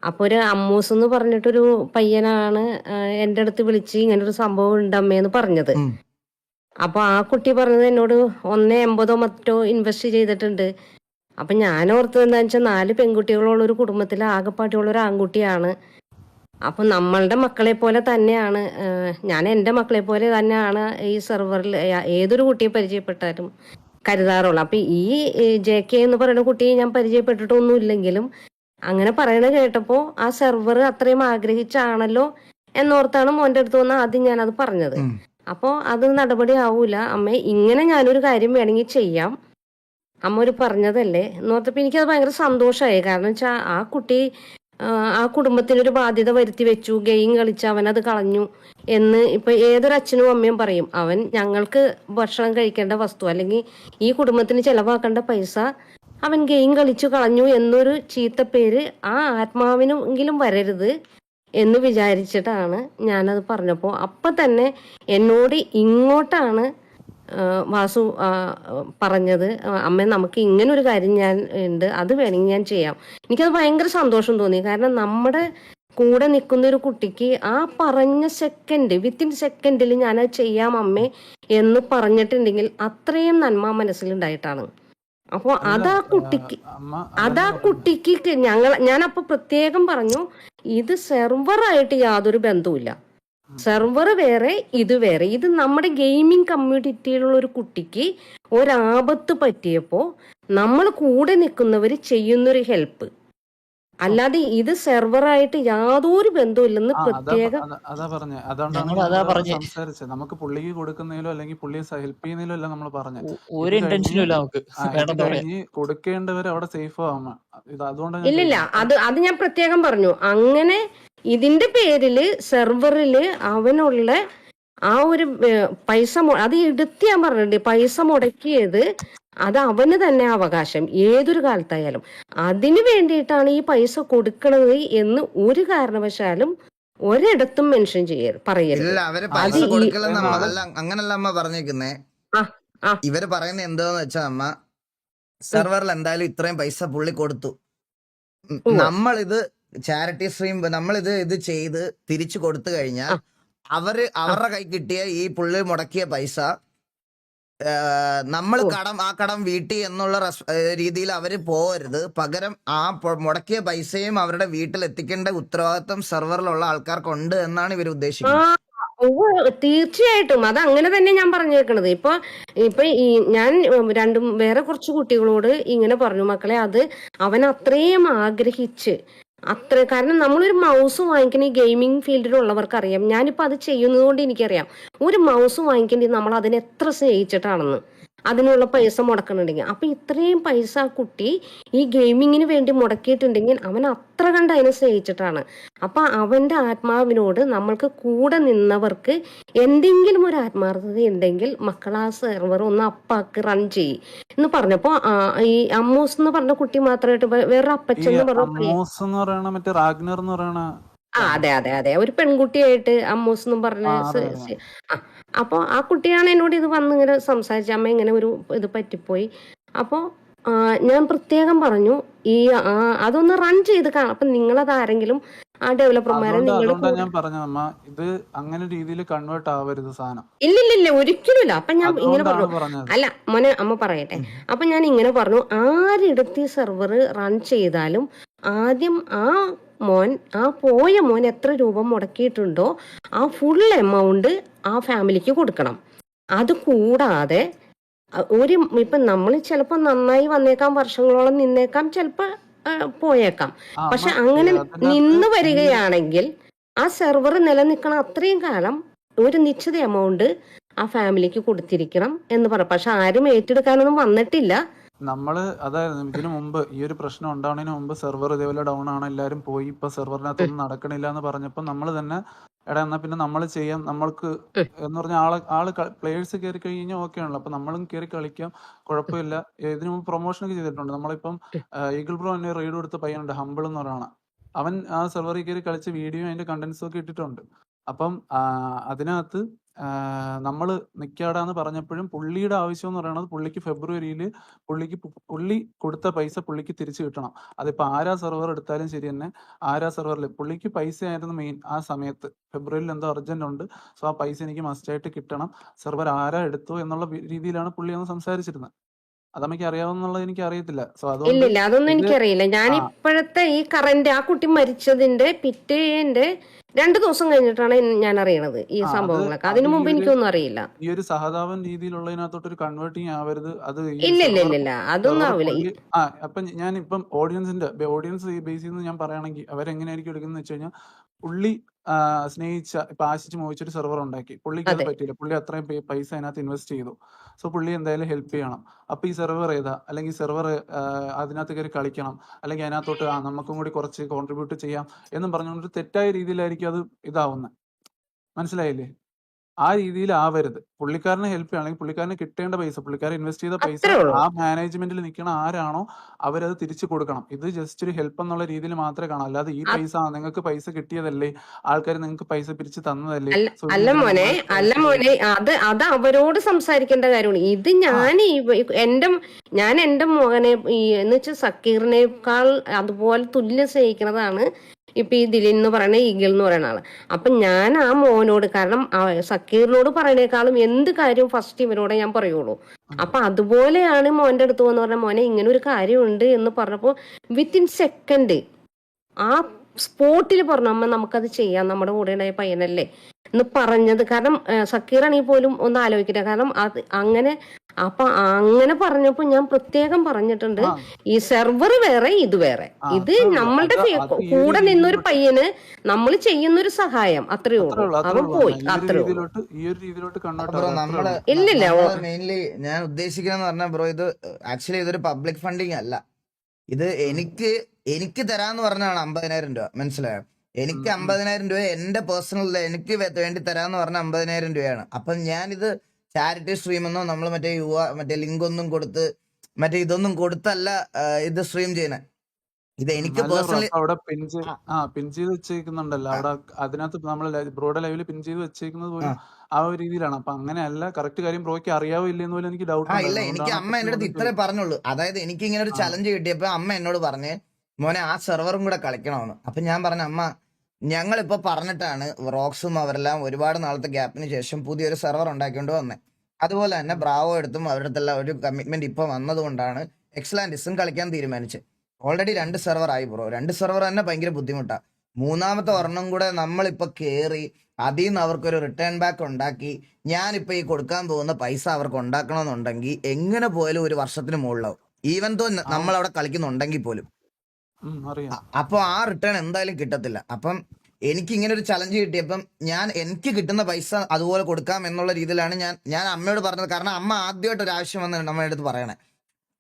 ആ. അപ്പൊ ഒരു അമ്മൂസ് എന്ന് പറഞ്ഞിട്ടൊരു പയ്യനാണ് എന്റെ എന്റെ അടുത്ത് വിളിച്ച് ഇങ്ങനെ ഒരു സംഭവം ഉണ്ട് അമ്മയെന്ന് പറഞ്ഞത്. അപ്പൊ ആ കുട്ടി പറഞ്ഞത് എന്നോട് ഒന്നേ എൺപതോ മറ്റോ ഇൻവെസ്റ്റ് ചെയ്തിട്ടുണ്ട് അപ്പൊ ഞാൻ ഓർത്തത് എന്താ വെച്ചാൽ നാല് പെൺകുട്ടികളുള്ള ഒരു കുടുംബത്തിൽ ആകെപ്പാട്ടിയുള്ള ഒരു ആൺകുട്ടിയാണ് അപ്പൊ നമ്മളുടെ മക്കളെ പോലെ തന്നെയാണ് ഞാൻ എന്റെ മക്കളെ പോലെ തന്നെയാണ് ഈ സെർവറിൽ ഏതൊരു കുട്ടിയെ പരിചയപ്പെട്ടാലും കരുതാറുള്ളൂ അപ്പൊ ഈ ജെ കെ എന്ന് പറയുന്ന കുട്ടിയെ ഞാൻ പരിചയപ്പെട്ടിട്ടൊന്നും ഇല്ലെങ്കിലും അങ്ങനെ പറയണ കേട്ടപ്പോ ആ സെർവർ അത്രയും ആഗ്രഹിച്ചാണല്ലോ എന്നോർത്താണ് മോന്റെ അടുത്ത് വന്ന് ആദ്യം ഞാനത് പറഞ്ഞത്. ഉം. അപ്പോൾ അത് നടപടി ആവൂല. അമ്മ ഇങ്ങനെ ഞാനൊരു കാര്യം വേണമെങ്കിൽ ചെയ്യാം. അമ്മ ഒരു പറഞ്ഞതല്ലേ? എന്നോർത്തപ്പോ എനിക്കത് ഭയങ്കര സന്തോഷമായി കാരണം വെച്ചാൽ ആ കുട്ടി ആ, കുടുംബത്തിന് കുടുംബത്തിനൊരു ബാധ്യത വരുത്തി വെച്ചു. ഗെയിം കളിച്ച് അത് കളഞ്ഞു എന്ന് ഇപ്പൊ ഏതൊരു അച്ഛനും അമ്മയും പറയും. അവൻ ഞങ്ങൾക്ക് ഭക്ഷണം കഴിക്കേണ്ട വസ്തു അല്ലെങ്കിൽ ഈ കുടുംബത്തിന് ചെലവാക്കേണ്ട പൈസ അവൻ ഗെയിം കളിച്ചു കളഞ്ഞു എന്നൊരു ചീത്ത പേര് ആ ആത്മാവിനെങ്കിലും വരരുത് എന്ന് വിചാരിച്ചിട്ടാണ് ഞാനത് പറഞ്ഞപ്പോൾ അപ്പം തന്നെ എന്നോട് ഇങ്ങോട്ടാണ് വാസു പറഞ്ഞത്. അമ്മ നമുക്ക് ഇങ്ങനെ ഒരു കാര്യം ഞാൻ ഉണ്ട് അത് വേണമെങ്കിൽ ഞാൻ ചെയ്യാം. എനിക്കത് ഭയങ്കര സന്തോഷം തോന്നി. കാരണം നമ്മുടെ കൂടെ നിൽക്കുന്ന ഒരു കുട്ടിക്ക് ആ പറഞ്ഞ സെക്കൻഡ് വിത്തിൻ സെക്കൻഡിൽ ഞാനത് ചെയ്യാം അമ്മേ എന്ന് പറഞ്ഞിട്ടുണ്ടെങ്കിൽ അത്രയും നന്മ മനസ്സിലുണ്ടായിട്ടാണ്. അപ്പോൾ അതാ കുട്ടിക്ക്. അതാ കുട്ടിക്ക് ഞങ്ങൾ ഞാനപ്പോ പ്രത്യേകം പറഞ്ഞു ഇത് സെർവറായിട്ട് യാതൊരു ബന്ധവുമില്ല. സെർവർ വേറെ ഇത് വേറെ. ഇത് നമ്മുടെ ഗെയിമിംഗ് കമ്മ്യൂണിറ്റിയിലുള്ള ഒരു കുട്ടിക്ക് ഒരാപത്ത് പറ്റിയപ്പോ നമ്മൾ കൂടെ നിൽക്കുന്നവർ ചെയ്യുന്നൊരു ഹെൽപ്പ്. അല്ലാതെ ഇത് സെർവറായിട്ട് യാതൊരു അതാ പ്രത്യേകം അതാ- പറഞ്ഞേ. അതുകൊണ്ടാണ് സംസാരിച്ചത്. നമുക്ക് പുള്ളിക്ക് കൊടുക്കുന്നതിലോ അല്ലെങ്കിൽ പുള്ളിയെ ഹെൽപ്പ് ചെയ്യുന്നതിലോ അല്ല നമ്മൾ പറഞ്ഞത് ഒരു ഇന്റൻഷനും ഇല്ല നമുക്ക്. കൊടുക്കേണ്ടവർ അവിടെ സേഫ് ആവുക ഇത് അതുകൊണ്ടാണ് ഞാൻ ഇല്ലില്ല അത് അത് ഞാൻ പ്രത്യേകം പറഞ്ഞു. അങ്ങനെ ഇതിന്റെ പേരിൽ സെർവറിൽ അവനുള്ള ആ ഒരു പൈസ അത് എടുത്ത് ഞാൻ പറഞ്ഞിട്ടുണ്ട് പൈസ മുടക്കിയത് അത് അവന് തന്നെ അവകാശം ഏതൊരു കാലത്തായാലും അതിനു വേണ്ടിയിട്ടാണ് ഈ പൈസ കൊടുക്കണത് എന്ന് ഒരു കാരണവശാലും ഒരിടത്തും മെൻഷൻ ചെയ്യരുത് പറയരുത് അങ്ങനല്ല അമ്മ പറഞ്ഞേക്കുന്നേ. ഇവർ പറയുന്ന എന്താന്ന് വെച്ചാ അമ്മ സെർവറിൽ എന്തായാലും ഇത്രയും പൈസ പുള്ളി കൊടുത്തു. നമ്മളിത് ചാരിറ്റി സ്ട്രീം നമ്മളിത് ഇത് ചെയ്ത് തിരിച്ചു കൊടുത്തു കഴിഞ്ഞാൽ. അവർ അവരുടെ കൈ കിട്ടിയ ഈ പുള്ളി മുടക്കിയ പൈസ നമ്മൾ. കടം ആ കടം വീട്ടി എന്നുള്ള രീതിയിൽ അവർ പോകരുത് പകരം ആ മുടക്കിയ പൈസയും അവരുടെ വീട്ടിൽ എത്തിക്കേണ്ട ഉത്തരവാദിത്വം സെർവറിലുള്ള ആൾക്കാർക്കുണ്ട് എന്നാണ് ഇവർ ഉദ്ദേശിക്കുന്നത്. തീർച്ചയായിട്ടും. അത് അങ്ങനെ തന്നെ ഞാൻ പറഞ്ഞേക്കണത്. ഇപ്പൊ ഇപ്പൊ ഈ ഞാൻ രണ്ടും വേറെ കുറച്ച് കുട്ടികളോട് ഇങ്ങനെ പറഞ്ഞു. മക്കളെ അത് അവൻ അത്രയും ആഗ്രഹിച്ച് അത്ര കാരണം നമ്മളൊരു മൗസ് വാങ്ങിക്കണ ഈ ഗെയിമിംഗ് ഫീൽഡിലുള്ളവർക്ക് അറിയാം ഞാനിപ്പോ അത് ചെയ്യുന്നത് കൊണ്ട് എനിക്കറിയാം. ഒരു മൗസ് വാങ്ങിക്കേണ്ടി നമ്മൾ അതിനെ എത്ര സ്നേഹിച്ചിട്ടാണെന്ന്. അതിനുള്ള പൈസ മുടക്കണുണ്ടെങ്കിൽ. അപ്പൊ ഇത്രയും പൈസ ആ കുട്ടി ഈ ഗെയിമിങ്ങിന് വേണ്ടി മുടക്കിയിട്ടുണ്ടെങ്കിൽ അവൻ അത്ര കണ്ട് അതിനെ സ്നേഹിച്ചിട്ടാണ്. അപ്പൊ അവന്റെ ആത്മാവിനോട് നമ്മൾക്ക് കൂടെ നിന്നവർക്ക് എന്തെങ്കിലും ഒരു ആത്മാർത്ഥത ഉണ്ടെങ്കിൽ മക്കൾ ആ സെർവർ ഒന്ന് അപ്പാക്ക് റൺ ചെയ്യും എന്ന് പറഞ്ഞപ്പോ ഈ അമ്മൂസ് എന്ന് പറഞ്ഞ കുട്ടി മാത്രമായിട്ട് വേറൊരു അപ്പച്ചൻ എന്ന് പറഞ്ഞ മറ്റേ റാഗ്നർ എന്ന് പറയണ ആ അതെ അതെ അതെ. ഒരു പെൺകുട്ടിയായിട്ട് അമ്മൂസ് എന്നും പറഞ്ഞ അപ്പോൾ ആ കുട്ടിയാണ് എന്നോട് ഇത് വന്ന് ഇങ്ങനെ സംസാരിച്ച അമ്മ ഇങ്ങനെ ഒരു ഇത് പറ്റിപ്പോയി. അപ്പോൾ ഞാൻ പ്രത്യേകം പറഞ്ഞു ഈ അതൊന്ന് റൺ ചെയ്ത് കാണാം. അപ്പം നിങ്ങളത് ആരെങ്കിലും ആ ഡെവലപ്പർമാരെ ഇല്ല നിങ്ങൾ ഞാൻ പറഞ്ഞു അമ്മ ഇത് അങ്ങനെ രീതിയിൽ കൺവേർട്ട് ആവരുത് സാധനം. ഇല്ലില്ലില്ല ഒരിക്കലുമില്ല. അപ്പം ഞാൻ ഇങ്ങനെ പറഞ്ഞു. അല്ല മോനെ അമ്മ പറയട്ടെ. അപ്പൊ ഞാൻ ഇങ്ങനെ പറഞ്ഞു ആരെടുത്ത് ഈ സെർവർ റൺ ചെയ്താലും ആദ്യം ആ മോൻ ആ പോയ മോൻ എത്ര രൂപ മുടക്കിയിട്ടുണ്ടോ ആ ഫുൾ എമൗണ്ട് ആ ഫാമിലിക്ക് കൊടുക്കണം. അത് കൂടാതെ ഒരു ഇപ്പൊ നമ്മൾ ചിലപ്പോ നന്നായി വന്നേക്കാം വർഷങ്ങളോളം നിന്നേക്കാം ചിലപ്പോ പോയേക്കാം. പക്ഷെ അങ്ങനെ നിന്ന് വരികയാണെങ്കിൽ ആ സെർവർ നിലനിൽക്കണം അത്രയും കാലം ഒരു നിശ്ചിത എമൗണ്ട് ആ ഫാമിലിക്ക് കൊടുത്തിരിക്കണം എന്ന് പറ. പക്ഷെ ആരും ഏറ്റെടുക്കാനൊന്നും വന്നിട്ടില്ല. നമ്മൾ അതായിരുന്നു ഇതിനു മുമ്പ് ഈ ഒരു പ്രശ്നം ഉണ്ടാവുന്നതിന് മുമ്പ് സെർവർ ഇതേപോലെ ഡൗൺ ആണ് എല്ലാവരും പോയി ഇപ്പൊ സെർവറിനകത്തൊന്നും നടക്കണില്ല എന്ന് പറഞ്ഞപ്പോ നമ്മൾ തന്നെ എടാ എന്നാ പിന്നെ നമ്മൾ ചെയ്യാം നമ്മൾക്ക് എന്ന് പറഞ്ഞ ആൾ ആൾ പ്ലേയേഴ്സ് കയറി കഴിഞ്ഞാൽ ഓക്കെ ആണല്ലോ. അപ്പൊ നമ്മളും കയറി കളിക്കാം കുഴപ്പമില്ല. ഇതിനു മുമ്പ് പ്രൊമോഷൻ ഒക്കെ ചെയ്തിട്ടുണ്ട്. നമ്മളിപ്പം ഈഗിൾ പ്രോ എന്നെ റീഡ് കൊടുത്ത പയ്യനുണ്ട് ഹമ്പിൾ എന്ന് പറയുന്ന അവൻ ആ സെർവറിൽ കയറി കളിച്ച വീഡിയോ അതിന്റെ കണ്ടന്റ്സും ഒക്കെ ഇട്ടിട്ടുണ്ട്. അപ്പം അതിനകത്ത് നമ്മൾ നിൽക്കാടാന്ന് പറഞ്ഞപ്പോഴും പുള്ളിയുടെ ആവശ്യം എന്ന് പറയുന്നത് പുള്ളിക്ക് ഫെബ്രുവരിയിൽ പുള്ളിക്ക് പുള്ളി കൊടുത്ത പൈസ പുള്ളിക്ക് തിരിച്ചു കിട്ടണം. അതിപ്പോൾ ആരാ സെർവർ എടുത്താലും ശരി തന്നെ ആരാ സെർവറിൽ പുള്ളിക്ക് പൈസ ആയിരുന്നു മെയിൻ ആ സമയത്ത്. ഫെബ്രുവരിയിൽ എന്തോ അർജന്റ് ഉണ്ട്. സോ ആ പൈസ എനിക്ക് മസ്റ്റായിട്ട് കിട്ടണം. സെർവർ ആരാ എടുത്തു എന്നുള്ള രീതിയിലാണ് പുള്ളി അന്ന് സംസാരിച്ചിരുന്നത് അതമ്മയ്ക്ക് അറിയാവുന്നുള്ളത് എനിക്ക് അറിയത്തില്ല. സോ ഇല്ല ഇല്ലില്ല അതൊന്നും ഇത് എനിക്കറിയില്ല. ഞാൻ ആ. ഇപ്പോഴത്തെ ഈ കറന്റ് ആ കുട്ടി മരിച്ചതിന്റെ പിറ്റേന്റെ രണ്ടു ദിവസം കഴിഞ്ഞിട്ടാണ് എൻ- ഞാൻ അറിയണത് ഈ ആ, അത് സംഭവങ്ങളൊക്കെ. അത് അതിനു ഈ മുമ്പ് ഒരു എനിക്കൊന്നും അറിയില്ല. ഈ ഒരു സഹതാപൻ രീതിയിലുള്ളതിനകത്തോട്ട് ഒരു കൺവേർട്ടിങ് ആവരുത്. അത് ഈ ഇല്ല ഇല്ല സെർവർ ഇല്ല ഇല്ല അതൊന്നും സെർവർ ആവില്ല ഈ- പുള്ളി ആ അപ്പൊ ഞാൻ ഇപ്പം ഓഡിയൻസിന്റെ ഓഡിയൻസ് ബേസിൽ നിന്ന് ഞാൻ പറയുകയാണെങ്കിൽ അവരെങ്ങനെയായിരിക്കും എടുക്കുന്നത് വെച്ച് കഴിഞ്ഞാൽ പുള്ളി സ്നേഹിച്ച ഇപ്പൊ ആശിച്ച് മോഹിച്ചൊരു സെർവർ ഉണ്ടാക്കി. പുള്ളിക്ക് അത് അതെ. പറ്റിയില്ല. പുള്ളി അത്രയും പേ- പൈസ അതിനകത്ത് ഇൻവെസ്റ്റ് ചെയ്തു. സോ പുള്ളി എന്തായാലും ഹെൽപ്പ് ചെയ്യണം. അപ്പൊ ഈ സെർവർ ഏതാ? അല്ലെങ്കിൽ സെർവർ അതിനകത്ത് കയറി കളിക്കണം. അല്ലെങ്കിൽ അതിനകത്തോട്ട് ആ നമുക്കും കൂടി കുറച്ച് കോൺട്രിബ്യൂട്ട് ചെയ്യാം എന്നും പറഞ്ഞുകൊണ്ട് ഒരു തെറ്റായ രീതിയിലായിരിക്കും അത് ഇതാവുന്നത് മനസ്സിലായില്ലേ? ആ രീതിയിൽ ആവരുത് പുള്ളിക്കാരനെ ഹെൽപ്പ് ചെയ്യണമെങ്കിൽ പുള്ളിക്കാരന് കിട്ടേണ്ട പൈസ പുള്ളിക്കാരൻ ഇൻവെസ്റ്റ് ചെയ്ത പൈസ ആ മാനേജ്മെന്റിൽ നിൽക്കണ ആരാണോ അവരത് തിരിച്ചു കൊടുക്കണം. ഇത് ജസ്റ്റ് ഒരു ഹെൽപ്പ് എന്നുള്ള രീതിയിൽ മാത്രമേ കാണാം. അല്ലാതെ ഈ പൈസ നിങ്ങൾക്ക് പൈസ കിട്ടിയതല്ലേ? ആൾക്കാർ നിങ്ങൾക്ക് പൈസ പിരിച്ച് തന്നതല്ലേ? അല്ല മോനെ അല്ല മോനെ അത് അത് അവരോട് സംസാരിക്കേണ്ട കാര്യമാണ്. ഇത് ഞാൻ എന്റെ ഞാൻ എന്റെ മോനെ ഈ എന്ന് വെച്ചാൽ സക്കീറിനേക്കാൾ അതുപോലെ തുല്യം സ്നേഹിക്കുന്നതാണ് ഇപ്പൊ ഈ ദിലീൻ എന്ന് പറയുന്ന ഈഗിൾ എന്ന് പറയുന്ന ആൾ. അപ്പൊ ഞാൻ ആ മോനോട് കാരണം സക്കീറിനോട് പറയണേക്കാളും എന്ത് കാര്യവും ഫസ്റ്റ് ഇവരോടെ ഞാൻ പറയുള്ളൂ. അപ്പൊ അതുപോലെയാണ് മോന്റെ അടുത്ത് വന്ന് പറഞ്ഞ മോനെ ഇങ്ങനെ ഒരു കാര്യമുണ്ട് എന്ന് പറഞ്ഞപ്പോ വിത്തിൻ സെക്കൻഡ് ആ സ്പോട്ടിൽ പറഞ്ഞു അമ്മ നമുക്കത് ചെയ്യാം. നമ്മുടെ കൂടെ ഉണ്ടായ പയ്യനല്ലേ? എന്ന് പറഞ്ഞത്. കാരണം സക്കീറാണെങ്കിൽ പോലും ഒന്ന് ആലോചിക്കില്ല കാരണം അത് അങ്ങനെ അപ്പൊ അങ്ങനെ പറഞ്ഞപ്പോ ഞാൻ പ്രത്യേകം പറഞ്ഞിട്ടുണ്ട് ഈ സെർവർ വേറെ ഇത് വേറെ. ഇത് നമ്മളുടെ ഒരു കൂടെ നിന്നൊരു പയ്യന് നമ്മൾ ചെയ്യുന്നൊരു സഹായം. അത്രേ ഉള്ളൂ. അവൻ പോയി. ഒരു അത്രേ ഒരു ഇല്ലില്ല മെയിൻലി ഞാൻ ഉദ്ദേശിക്കുന്ന പറഞ്ഞാൽ ബ്രോ ഇത് ആക്ച്വലി ഇതൊരു പബ്ലിക് ഫണ്ടിങ് അല്ല. ഇത് എനിക്ക് എനിക്ക് തരാന്ന് പറഞ്ഞാണ് അമ്പതിനായിരം രൂപ. മനസ്സിലായോ? എനിക്ക്. അമ്പതിനായിരം രൂപ എന്റെ പേഴ്സണൽ എനിക്ക് വേണ്ടി തരാന്ന് പറഞ്ഞ അമ്പതിനായിരം രൂപയാണ്. അപ്പം ഞാനിത് ചാരിറ്റി സ്ട്രീം എന്നോ നമ്മൾ മറ്റേ യുവ മറ്റേ ലിങ്ക് ഒന്നും കൊടുത്ത് മറ്റേ ഇതൊന്നും കൊടുത്തല്ല ഇത് സ്ട്രീം ചെയ്യുന്നത് ഇത് എനിക്ക് പേഴ്സണലി അവിടെ പിൻ ആ പിൻ ചെയ്ത് വെച്ചേക്കുന്നുണ്ടല്ലോ. അവിടെ അതിനകത്ത് നമ്മൾ ബ്രോയുടെ ലൈവിൽ പിൻ ചെയ്ത് വെച്ചേക്കുന്നത് പോലും ആ ഒരു രീതിയിലാണ്. അപ്പൊ അങ്ങനെയല്ല കറക്റ്റ് കാര്യം ബ്രോയ്ക്ക് അറിയാവോ ഇല്ലെന്ന് പോലും എനിക്ക് ഡൗട്ട് ഇല്ല. എനിക്ക് അമ്മ എന്റെ അടുത്ത് ഇത്രേ പറഞ്ഞുള്ളൂ. അതായത് എനിക്ക് ഇങ്ങനെ ഒരു ചലഞ്ച് കിട്ടിയപ്പോ അമ്മ എന്നോട് പറഞ്ഞ് മോനെ ആ സെർവറും കൂടെ കളിക്കണമെന്ന്. അപ്പൊ ഞാൻ പറഞ്ഞ അമ്മ ഞങ്ങളിപ്പോ പറഞ്ഞിട്ടാണ് റോക്സും അവരെല്ലാം ഒരുപാട് നാളത്തെ ഗ്യാപ്പിന് ശേഷം പുതിയൊരു സെർവർ ഉണ്ടാക്കിക്കൊണ്ട് വന്നത് അതുപോലെ തന്നെ ബ്രാവോ എടുത്തും അവരുടെ ഒരു കമ്മിറ്റ്മെന്റ് ഇപ്പോൾ വന്നതുകൊണ്ടാണ് എക്സ്ലാൻഡിസും കളിക്കാൻ തീരുമാനിച്ചത് ഓൾറെഡി രണ്ട് സെർവർ ആയി ബ്രോ. രണ്ട് സെർവർ തന്നെ ഭയങ്കര ബുദ്ധിമുട്ടാണ് മൂന്നാമത്തെ ഒരെണ്ണം കൂടെ നമ്മളിപ്പോൾ കയറി അതിൽ നിന്ന് അവർക്കൊരു റിട്ടേൺ ബാക്ക് ഉണ്ടാക്കി ഞാനിപ്പോൾ ഈ കൊടുക്കാൻ പോകുന്ന പൈസ അവർക്ക് ഉണ്ടാക്കണമെന്നുണ്ടെങ്കിൽ എങ്ങനെ പോയാലും ഒരു വർഷത്തിന് മുകളിലാവും. ഈവൻ തോ നമ്മൾ അവിടെ കളിക്കുന്നുണ്ടെങ്കിൽ പോലും. അപ്പൊ ആ റിട്ടേൺ എന്തായാലും കിട്ടത്തില്ല. അപ്പം എനിക്ക് ഇങ്ങനെ ഒരു ചലഞ്ച് കിട്ടിയപ്പം ഞാൻ എനിക്ക് കിട്ടുന്ന പൈസ അതുപോലെ കൊടുക്കാം എന്നുള്ള രീതിയിലാണ് ഞാൻ ഞാൻ അമ്മയോട് പറഞ്ഞത്. കാരണം അമ്മ ആദ്യമായിട്ട് ഒരു ആവശ്യം വന്ന് നമ്മുടെ അടുത്ത് പറയണേ.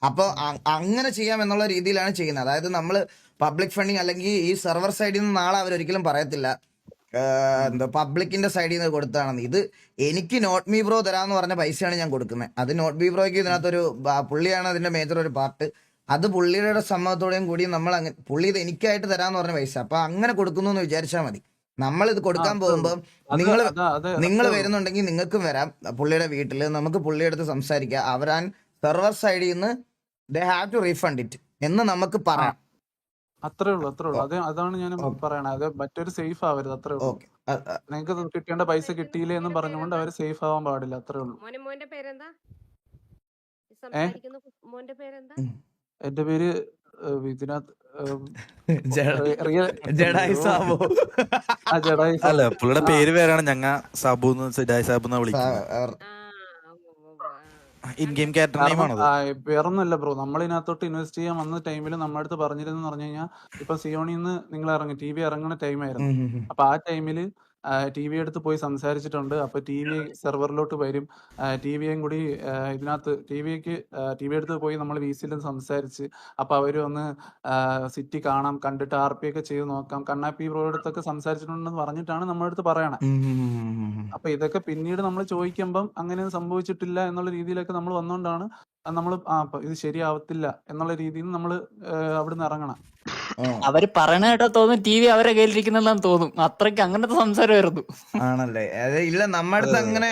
അപ്പോൾ അങ്ങനെ ചെയ്യാം എന്നുള്ള രീതിയിലാണ് ചെയ്യുന്നത്. അതായത് നമ്മൾ പബ്ലിക് ഫണ്ടിങ് അല്ലെങ്കിൽ ഈ സെർവർ സൈഡിൽ നിന്ന് നാളെ അവരൊരിക്കലും പറയത്തില്ല. എന്താ പബ്ലിക്കിന്റെ സൈഡിൽ നിന്ന് കൊടുത്താണെന്ന്. ഇത് എനിക്ക് നോട്ട് മീ ബ്രോ തരാന്ന് പറഞ്ഞ പൈസയാണ് ഞാൻ കൊടുക്കുന്നത്. അത് നോട്ട് മീ ബ്രോയ്ക്ക് ഇതിനകത്തൊരു പുള്ളിയാണ് അതിന്റെ മേജർ ഒരു പാർട്ട് അത് പുള്ളിയുടെ സമ്മതത്തോടെയും കൂടി നമ്മൾ അങ്ങനെ പുള്ളി ഇത് എനിക്കായിട്ട് തരാന്ന് പറഞ്ഞ പൈസ. അപ്പൊ അങ്ങനെ കൊടുക്കുന്നു എന്ന് വിചാരിച്ചാൽ മതി നമ്മൾ ഇത് കൊടുക്കാൻ പോകുമ്പോൾ നിങ്ങൾ നിങ്ങൾ വരുന്നുണ്ടെങ്കിൽ നിങ്ങൾക്കും വരാം. പുള്ളിയുടെ വീട്ടിൽ നമുക്ക് പുള്ളിയുടെ അടുത്ത് സംസാരിക്കാം. അവരാൻ സെർവർ സൈഡിൽ നിന്ന് they have to refund it എന്ന് നമുക്ക് പറയാം. അത്രേ ഉള്ളൂ അത്രേ ഉള്ളൂ. അത് അതാണ് ഞാൻ പറയണത്. അത് മറ്റൊരു സേഫ് ആവരുത് അത്രേ ഉള്ളൂ. നിങ്ങൾക്ക് കിട്ടേണ്ട പൈസ കിട്ടിയില്ലേ എന്ന് പറഞ്ഞുകൊണ്ട് അവർ സേഫ് ആവാൻ പാടില്ല അത്രേ ഉള്ളൂ. മോനെ മോന്റെ പേരെന്താ? മോന്റെ പേരെന്താ? എന്റെ പേര് (laughs) ജഡായി സാബോ. ജഡായി സാബ്. അല്ല പുള്ളിയുടെ പേര് പേരാണ് ഞങ്ങ സാബു സിഡായ് സാബു എന്നാ വിളിക്കുന്നത്. ഇൻ ഗെയിം ക്യാരക്ടർ നെയിം ആണോ വേറൊന്നുമല്ല ബ്രോ. നമ്മൾ ഇതിനകത്തോട്ട് ഇൻവെസ്റ്റ് ചെയ്യാൻ വന്ന ടൈമിൽ നമ്മുടെ അടുത്ത് പറഞ്ഞിരുന്നു പറഞ്ഞു കഴിഞ്ഞാൽ ഇപ്പൊ സിയോണിന്ന് നിങ്ങൾ ഇറങ്ങി ടി വി ഇറങ്ങുന്ന ടൈമായിരുന്നു. അപ്പൊ ആ ടൈമിൽ ടി വി എടുത്ത് പോയി സംസാരിച്ചിട്ടുണ്ട്. അപ്പൊ ടി വി സെർവറിലോട്ട് വരും. ടി വിയും കൂടി ഇതിനകത്ത് ടി വിക്ക് ടി വി എടുത്ത് പോയി നമ്മൾ വി സിയിലും സംസാരിച്ച് അപ്പൊ അവർ ഒന്ന് സിറ്റി കാണാം കണ്ടിട്ട് ആർ പി ഒക്കെ ചെയ്ത് നോക്കാം. കണ്ണാപ്പി ബ്രോ അടുത്തൊക്കെ സംസാരിച്ചിട്ടുണ്ടെന്ന് പറഞ്ഞിട്ടാണ് നമ്മുടെ അടുത്ത് പറയണേ. അപ്പൊ ഇതൊക്കെ പിന്നീട് നമ്മൾ ചോദിക്കുമ്പം അങ്ങനെ സംഭവിച്ചിട്ടില്ല എന്നുള്ള രീതിയിലൊക്കെ നമ്മൾ വന്നുകൊണ്ടാണ് നമ്മൾ ആ ഇത് ശരിയാവത്തില്ല എന്നുള്ള രീതിയിൽ നമ്മൾ അവിടുന്ന് ഇറങ്ങണം. അവർ പറയണ കേട്ടോ തോന്നും ടി വി അവരെ കയ്യിലിരിക്കുന്നെല്ലാം തോന്നും. അത്രയ്ക്ക് അങ്ങനത്തെ സംസാരമായിരുന്നു. ആണല്ലേ? അത് ഇല്ല നമ്മുടെ അടുത്ത് അങ്ങനെ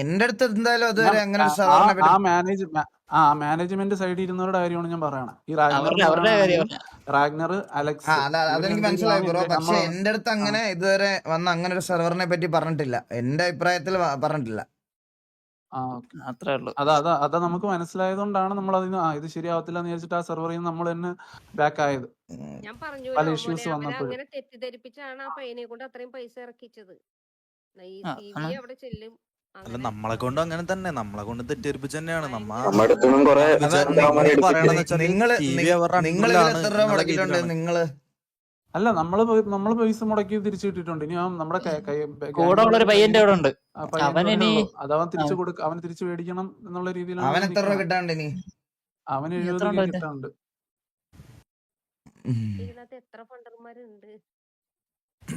എന്റെ അടുത്ത് എന്തായാലും അതുവരെ അങ്ങനെ ഒരു ആ- മാനേജ് ആ മാനേജ്മെന്റ് സൈഡിൽ ഇരുന്നവരുടെ കാര്യമാണ് ഞാൻ പറയണത് ഈ റാഗ്നർ അലക്സ് അതാ അതെനിക്ക് മനസ്സിലായി ബ്രോ. പക്ഷെ എന്റെ അടുത്ത് അങ്ങനെ ഇതുവരെ വന്ന അങ്ങനെ ഒരു സെർവറിനെ പറ്റി പറഞ്ഞിട്ടില്ല. എന്റെ അഭിപ്രായത്തിൽ പറഞ്ഞിട്ടില്ല. ആ ഓക്കെ. അത്രേ ഉള്ളൂ. അതാ അതാ അതാ നമുക്ക് മനസ്സിലായതുകൊണ്ടാണ് നമ്മൾ അതിന് ആ ഇത് ശരിയാവത്തില്ല എന്ന് വിചാരിച്ചിട്ട് ആ സെർവറിൽ നിന്ന് നമ്മൾ തന്നെ ബാക്ക് ആയത് ഉം. ഞാൻ പറഞ്ഞു പല ഇഷ്യൂസ് വന്നപ്പോൾ വന്നപ്പോഴും. അങ്ങനെ തെറ്റിദ്ധരിപ്പിച്ചാണ് ആ പയ്യനെ കൊണ്ട് അത്രയും പൈസ ഇറക്കിച്ചത്. ഈ ആ, സി അവിടെ ചെല്ലും അല്ല അങ്ങനെ. നമ്മളെ കൊണ്ട് അങ്ങനെ തന്നെ. നമ്മളെ കൊണ്ട് തെറ്റിദ്ധരിപ്പിച്ച് തന്നെയാണ്. നമ്മ നമ്മുടെ അടുത്തുനിന്നും കുറെ അതാ വിചാരം നി- നമ്മൾ പറയണെന്ന് വെച്ചാൽ നിങ്ങൾ അവരുടെ നിങ്ങൾ അണ്ടറിലാണ് ഇതിൽ എത്ര രൂപ മുടക്കിയിട്ടുണ്ട്. നിങ്ങൾ? അല്ല നമ്മൾ നമ്മൾ പൈസ മുടക്കി തിരിച്ചു കിട്ടിയിട്ടുണ്ട്. ഇനി നമ്മുടെ കൂടെ ഉള്ള ഒരു പയ്യന്റെ അവിടെ ഉണ്ട്. ആ പയ്യന്റെ അവൻ അവിടെ ഇനി- ഉള്ളൂ. അത് അവൻ തിരിച്ചു കൊടുക്ക അവൻ തിരിച്ചു മേടിക്കണം എന്നുള്ള രീതിയിലാണ് അവൻ എത്ര രൂപ കിട്ടാണ്ട് ഇനി? അവന് എഴുപത് എത്ര ഫണ്ടർമാരുണ്ട്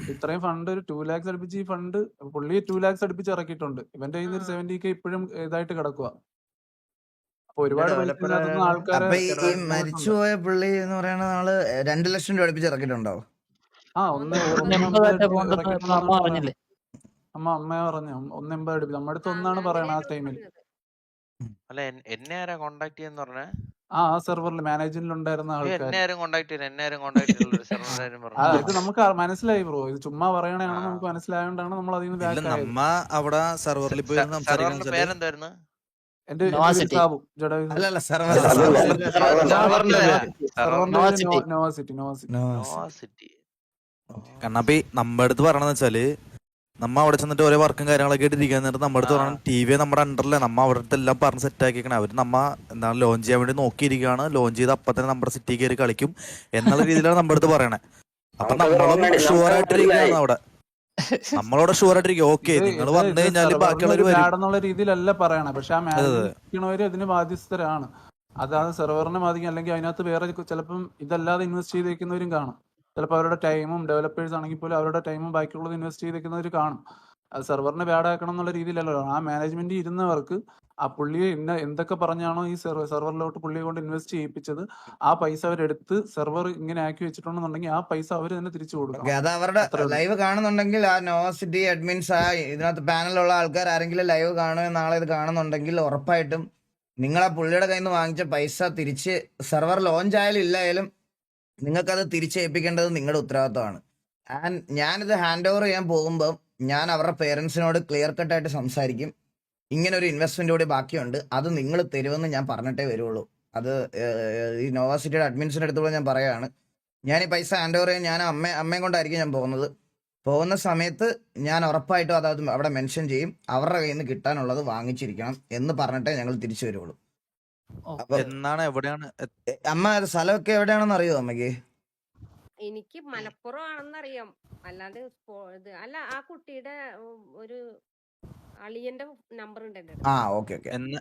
ഇത്രയും ഫണ്ട് ഒരു ടൂ ലാക്സ് അടുപ്പിച്ച് ഈ ഫണ്ട് പുള്ളി ടൂ ലാക്സ് അടുപ്പിച്ച് ഇറക്കിയിട്ടുണ്ട്. ഇവന്റെ കയ്യിൽ നിന്ന് ഒരു സെവന്റി കെ ഇപ്പോഴും ഇതായിട്ട് കിടക്കുക അപ്പൊ ഒരുപാട് പൈസ developer ആൾക്കാരെ അപ്പൊ ഈ- ഈ ചെലവാക്കി മരിച്ചുപോയ പുള്ളി എന്ന് പറയുന്ന ആൾ രണ്ടു ലക്ഷം രൂപ അടുപ്പിച്ച് ഇറക്കിയിട്ടുണ്ടോ? ആ ഒന്ന് ഒന്ന് എൺപതായിട്ട് എൺപത് പോകണ്ടെന്ന് ഇറക്കിയിട്ടുണ്ടെന്നാണ് അമ്മ പറഞ്ഞില്ലേ? അമ്മ അമ്മ പറഞ്ഞു ഒന്ന് എൺപത് അടുപ്പിച്ച്. നമ്മുടെ അടുത്ത് ഒന്നാണ് പറയണത് ആ ടൈമിൽ. അല്ല എൻ- എന്നെ ആരാ കോണ്ടാക്ട് ചെയ്യുന്ന പറഞ്ഞേ? ആ ആ സെർവറിൽ മാനേജ്മെന്റിൽ ഉണ്ടായിരുന്ന ഏയ് ആൾക്കാർ എന്നെ ആരും കോണ്ടാക്ട് ചെയ്യില്ല എന്നെ ആരും കോണ്ടാക്ട് ചെയ്യില്ല ഒരു സെർവർ ആരും (laughs) ആ പറഞ്ഞു ഇത് നമുക്ക് ആ- മനസ്സിലായി ബ്രോ. ഇത് ചുമ്മാ പറയണേ ആ. നമുക്ക് മനസ്സിലായോണ്ടാണ് നമ്മൾ അതിൽ നിന്ന് ഇല്ല ബാക്ക് ആയത് നമ്മ അവിടെ സെർവറിൽ പോയി ഇരുന്ന് സംസാരിക്കണം സെർവറിന്റെ പേരെന്തായിരുന്നു? എന്റെ പേര് City. സാബു ജഡായു അല്ല അല്ല സെർവർ അല്ല, അല്ല. സെർവറിന്റെ സെർവറിന്റെ പേര്. സെർവറിന്റെ Nova പേര് City. No- Nova city Nova city Nova city കണ്ണപ്പി നമ്മ അടുത്ത് പറയണെന്ന് വെച്ചാൽ നമ്മ അവിടെ ചെന്നിട്ട് ഓരോ വർക്കും കാര്യങ്ങളൊക്കെ ആയിട്ട് ഇരിക്കാൻ നേരത്തെ നമ്മുടെ അടുത്ത്. പറയണം ടി വി നമ്മുടെ അണ്ടറിലെ നമ്മ അവിടുത്തെ എല്ലാം പറഞ്ഞ് സെറ്റ് ആക്കിക്കണം അവർ നമ്മ എന്താണ് ലോഞ്ച് ചെയ്യാൻ വേണ്ടി നോക്കിയിരിക്കുകയാണ്. ലോഞ്ച് ചെയ്ത് അപ്പൊ തന്നെ നമ്മുടെ സിറ്റി കയറി കളിക്കും. എന്നുള്ള രീതിയിലാണ് നമ്മുടെ അടുത്ത് പറയണേ. അപ്പൊ നമ്മളും ഷുവർ ആയിട്ടിരിക്കുകയാണ് അവിടെ. നമ്മളവിടെ ഷുവർ ആയിട്ടിരിക്കും. ഓക്കെ നിങ്ങൾ വന്നു കഴിഞ്ഞാൽ ബാക്കിയുള്ളവർ രീതിയിലല്ല പറയണേ. പക്ഷെ ആ മാനേജ് അതിന് ബാധ്യസ്ഥരാണ്. അതായത് സെർവറിനെ ബാധിക്കും. അല്ലെങ്കിൽ അതിനകത്ത് വേറെ ചിലപ്പം ഇതല്ലാതെ ഇൻവെസ്റ്റ് ചെയ്തേക്കുന്നവരും കാണും. ചിലപ്പോൾ അവരുടെ ടൈമും ഡെവലപ്പേഴ്സ് ആണെങ്കിൽ പോലും അവരുടെ ടൈമും ബാക്കിയുള്ളത് ഇൻവെസ്റ്റ് ചെയ്തേക്കുന്നവർ കാണും. സെർവറിനെ ബാഡ് ആക്കണം എന്നുള്ള രീതിയിലല്ലോ ആ മാനേജ്മെന്റ് ഇരുന്നവർക്ക് ആ പുള്ളിയെ ഇന്ന എന്തൊക്കെ പറഞ്ഞാണോ ഈ സെർവറിലോട്ട് പുള്ളിയെ കൊണ്ട് ഇൻവെസ്റ്റ് ചെയ്യിപ്പിച്ചത് ആ പൈസ അവരെടുത്ത് സെർവർ ഇങ്ങനെ ആക്കി വെച്ചിട്ടുണ്ടെന്നുണ്ടെങ്കിൽ ആ പൈസ അവർ തന്നെ തിരിച്ചു കൊടുക്കും അത് അവരുടെ ലൈവ് കാണുന്നുണ്ടെങ്കിൽ ആ നോസിറ്റി അഡ്മിൻസ് ആ ഇതിനകത്ത് പാനലുള്ള ആൾക്കാർ ആരെങ്കിലും ലൈവ് കാണുക നാളെ ഇത് കാണുന്നുണ്ടെങ്കിൽ ഉറപ്പായിട്ടും നിങ്ങൾ ആ പുള്ളിയുടെ കയ്യിൽ നിന്ന് വാങ്ങിച്ച പൈസ തിരിച്ച് സെർവർ ലോഞ്ച് ആയാലും ഇല്ലായാലും നിങ്ങൾക്കത് തിരിച്ചേൽപ്പിക്കേണ്ടത് നിങ്ങളുടെ ഉത്തരവാദിത്തമാണ് ആൻഡ് ഞാനിത് ഹാൻഡ് ഓവർ ചെയ്യാൻ പോകുമ്പോൾ ഞാൻ അവരുടെ പേരൻസിനോട് ക്ലിയർ കട്ടായിട്ട് സംസാരിക്കും. ഇങ്ങനെ ഒരു ഇൻവെസ്റ്റ്മെന്റ് കൂടി ബാക്കിയുണ്ട്. അത് നിങ്ങൾ തരുമെന്ന് ഞാൻ പറഞ്ഞിട്ടേ വരുള്ളൂ. അത് ഈ നോവാസിറ്റിയുടെ അഡ്മിൻസിന്റെ അടുത്തുള്ള ഞാൻ പറയാണ് ഞാൻ ഈ പൈസ ഹാൻഡ് ഓവർ ചെയ്യാൻ ഞാൻ അമ്മ അമ്മയും കൊണ്ടായിരിക്കും ഞാൻ പോകുന്നത്. പോകുന്ന സമയത്ത് ഞാൻ ഉറപ്പായിട്ടും അത് അത് അവിടെ മെൻഷൻ ചെയ്യും. അവരുടെ കയ്യിൽ നിന്ന് കിട്ടാനുള്ളത് വാങ്ങിച്ചിരിക്കണം എന്ന് പറഞ്ഞിട്ടേ ഞങ്ങൾ തിരിച്ചു വരുള്ളൂ. എന്നാണ് എവിടെയാണ് അമ്മ സ്ഥലമൊക്കെ എവിടെയാണെന്ന് അറിയോ അമ്മയ്ക്ക് എനിക്ക് മലപ്പുറം ആണെന്നറിയാം. അല്ലാണ്ട് ഇത് അല്ല ആ കുട്ടിയുടെ ഒരു അളിയന്റെ നമ്പർ ഉണ്ട് എന്റെ ആ ഓക്കെ ഓക്കെ. എന്നാ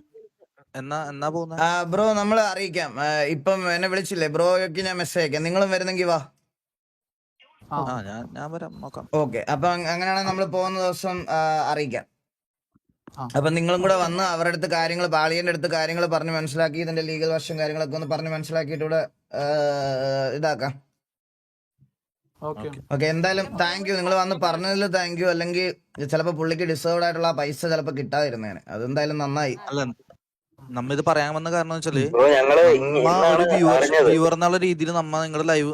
എന്നാ എന്നാ പോകുന്നത് ബ്രോ നമ്മൾ അറിയിക്കാം. ആ, ഇപ്പം എന്നെ വിളിച്ചില്ലേ? ബ്രോയ്ക്ക് ഞാൻ മെസ്സേജ് അയക്കാം. നിങ്ങളും വരുന്നെങ്കിൽ വാ. ആ. ആ ഞാൻ ഞാൻ വരാം നോക്കാം. ഓക്കെ അപ്പൊ അങ് അങ്ങനെയാണെങ്കിൽ നമ്മൾ പോകുന്ന ദിവസം ആ, അറിയിക്കാം. ആ. അപ്പൊ നിങ്ങളും കൂടെ വന്ന് അവരുടെ അടുത്ത് കാര്യങ്ങൾ പാളിയന്റെ അടുത്ത് കാര്യങ്ങൾ പറഞ്ഞ് മനസ്സിലാക്കി ഇതിന്റെ ലീഗൽ വശം കാര്യങ്ങളൊക്കെ ഒന്ന് പറഞ്ഞ് മനസ്സിലാക്കിയിട്ട് ഇവിടെ ആ, ഇതാക്കാം. ഓക്കെ. എന്തായാലും താങ്ക് യു നിങ്ങൾ വന്ന് പറഞ്ഞതിൽ താങ്ക് യു അല്ലെങ്കിൽ ചിലപ്പോ പുള്ളിക്ക് ഡിസേർവ്ഡ് ആയിട്ടുള്ള പൈസ ചിലപ്പോൾ കിട്ടാതിരുന്നേനെ. അതെന്തായാലും നന്നായി. അല്ല നമ്മ ഇത് പറയാൻ വന്ന കാരണം വെച്ചാൽ ഒരു വ്യൂവർ വ്യൂവർ എന്നുള്ള രീതിയിൽ നമ്മ നിങ്ങളുടെ ലൈവ്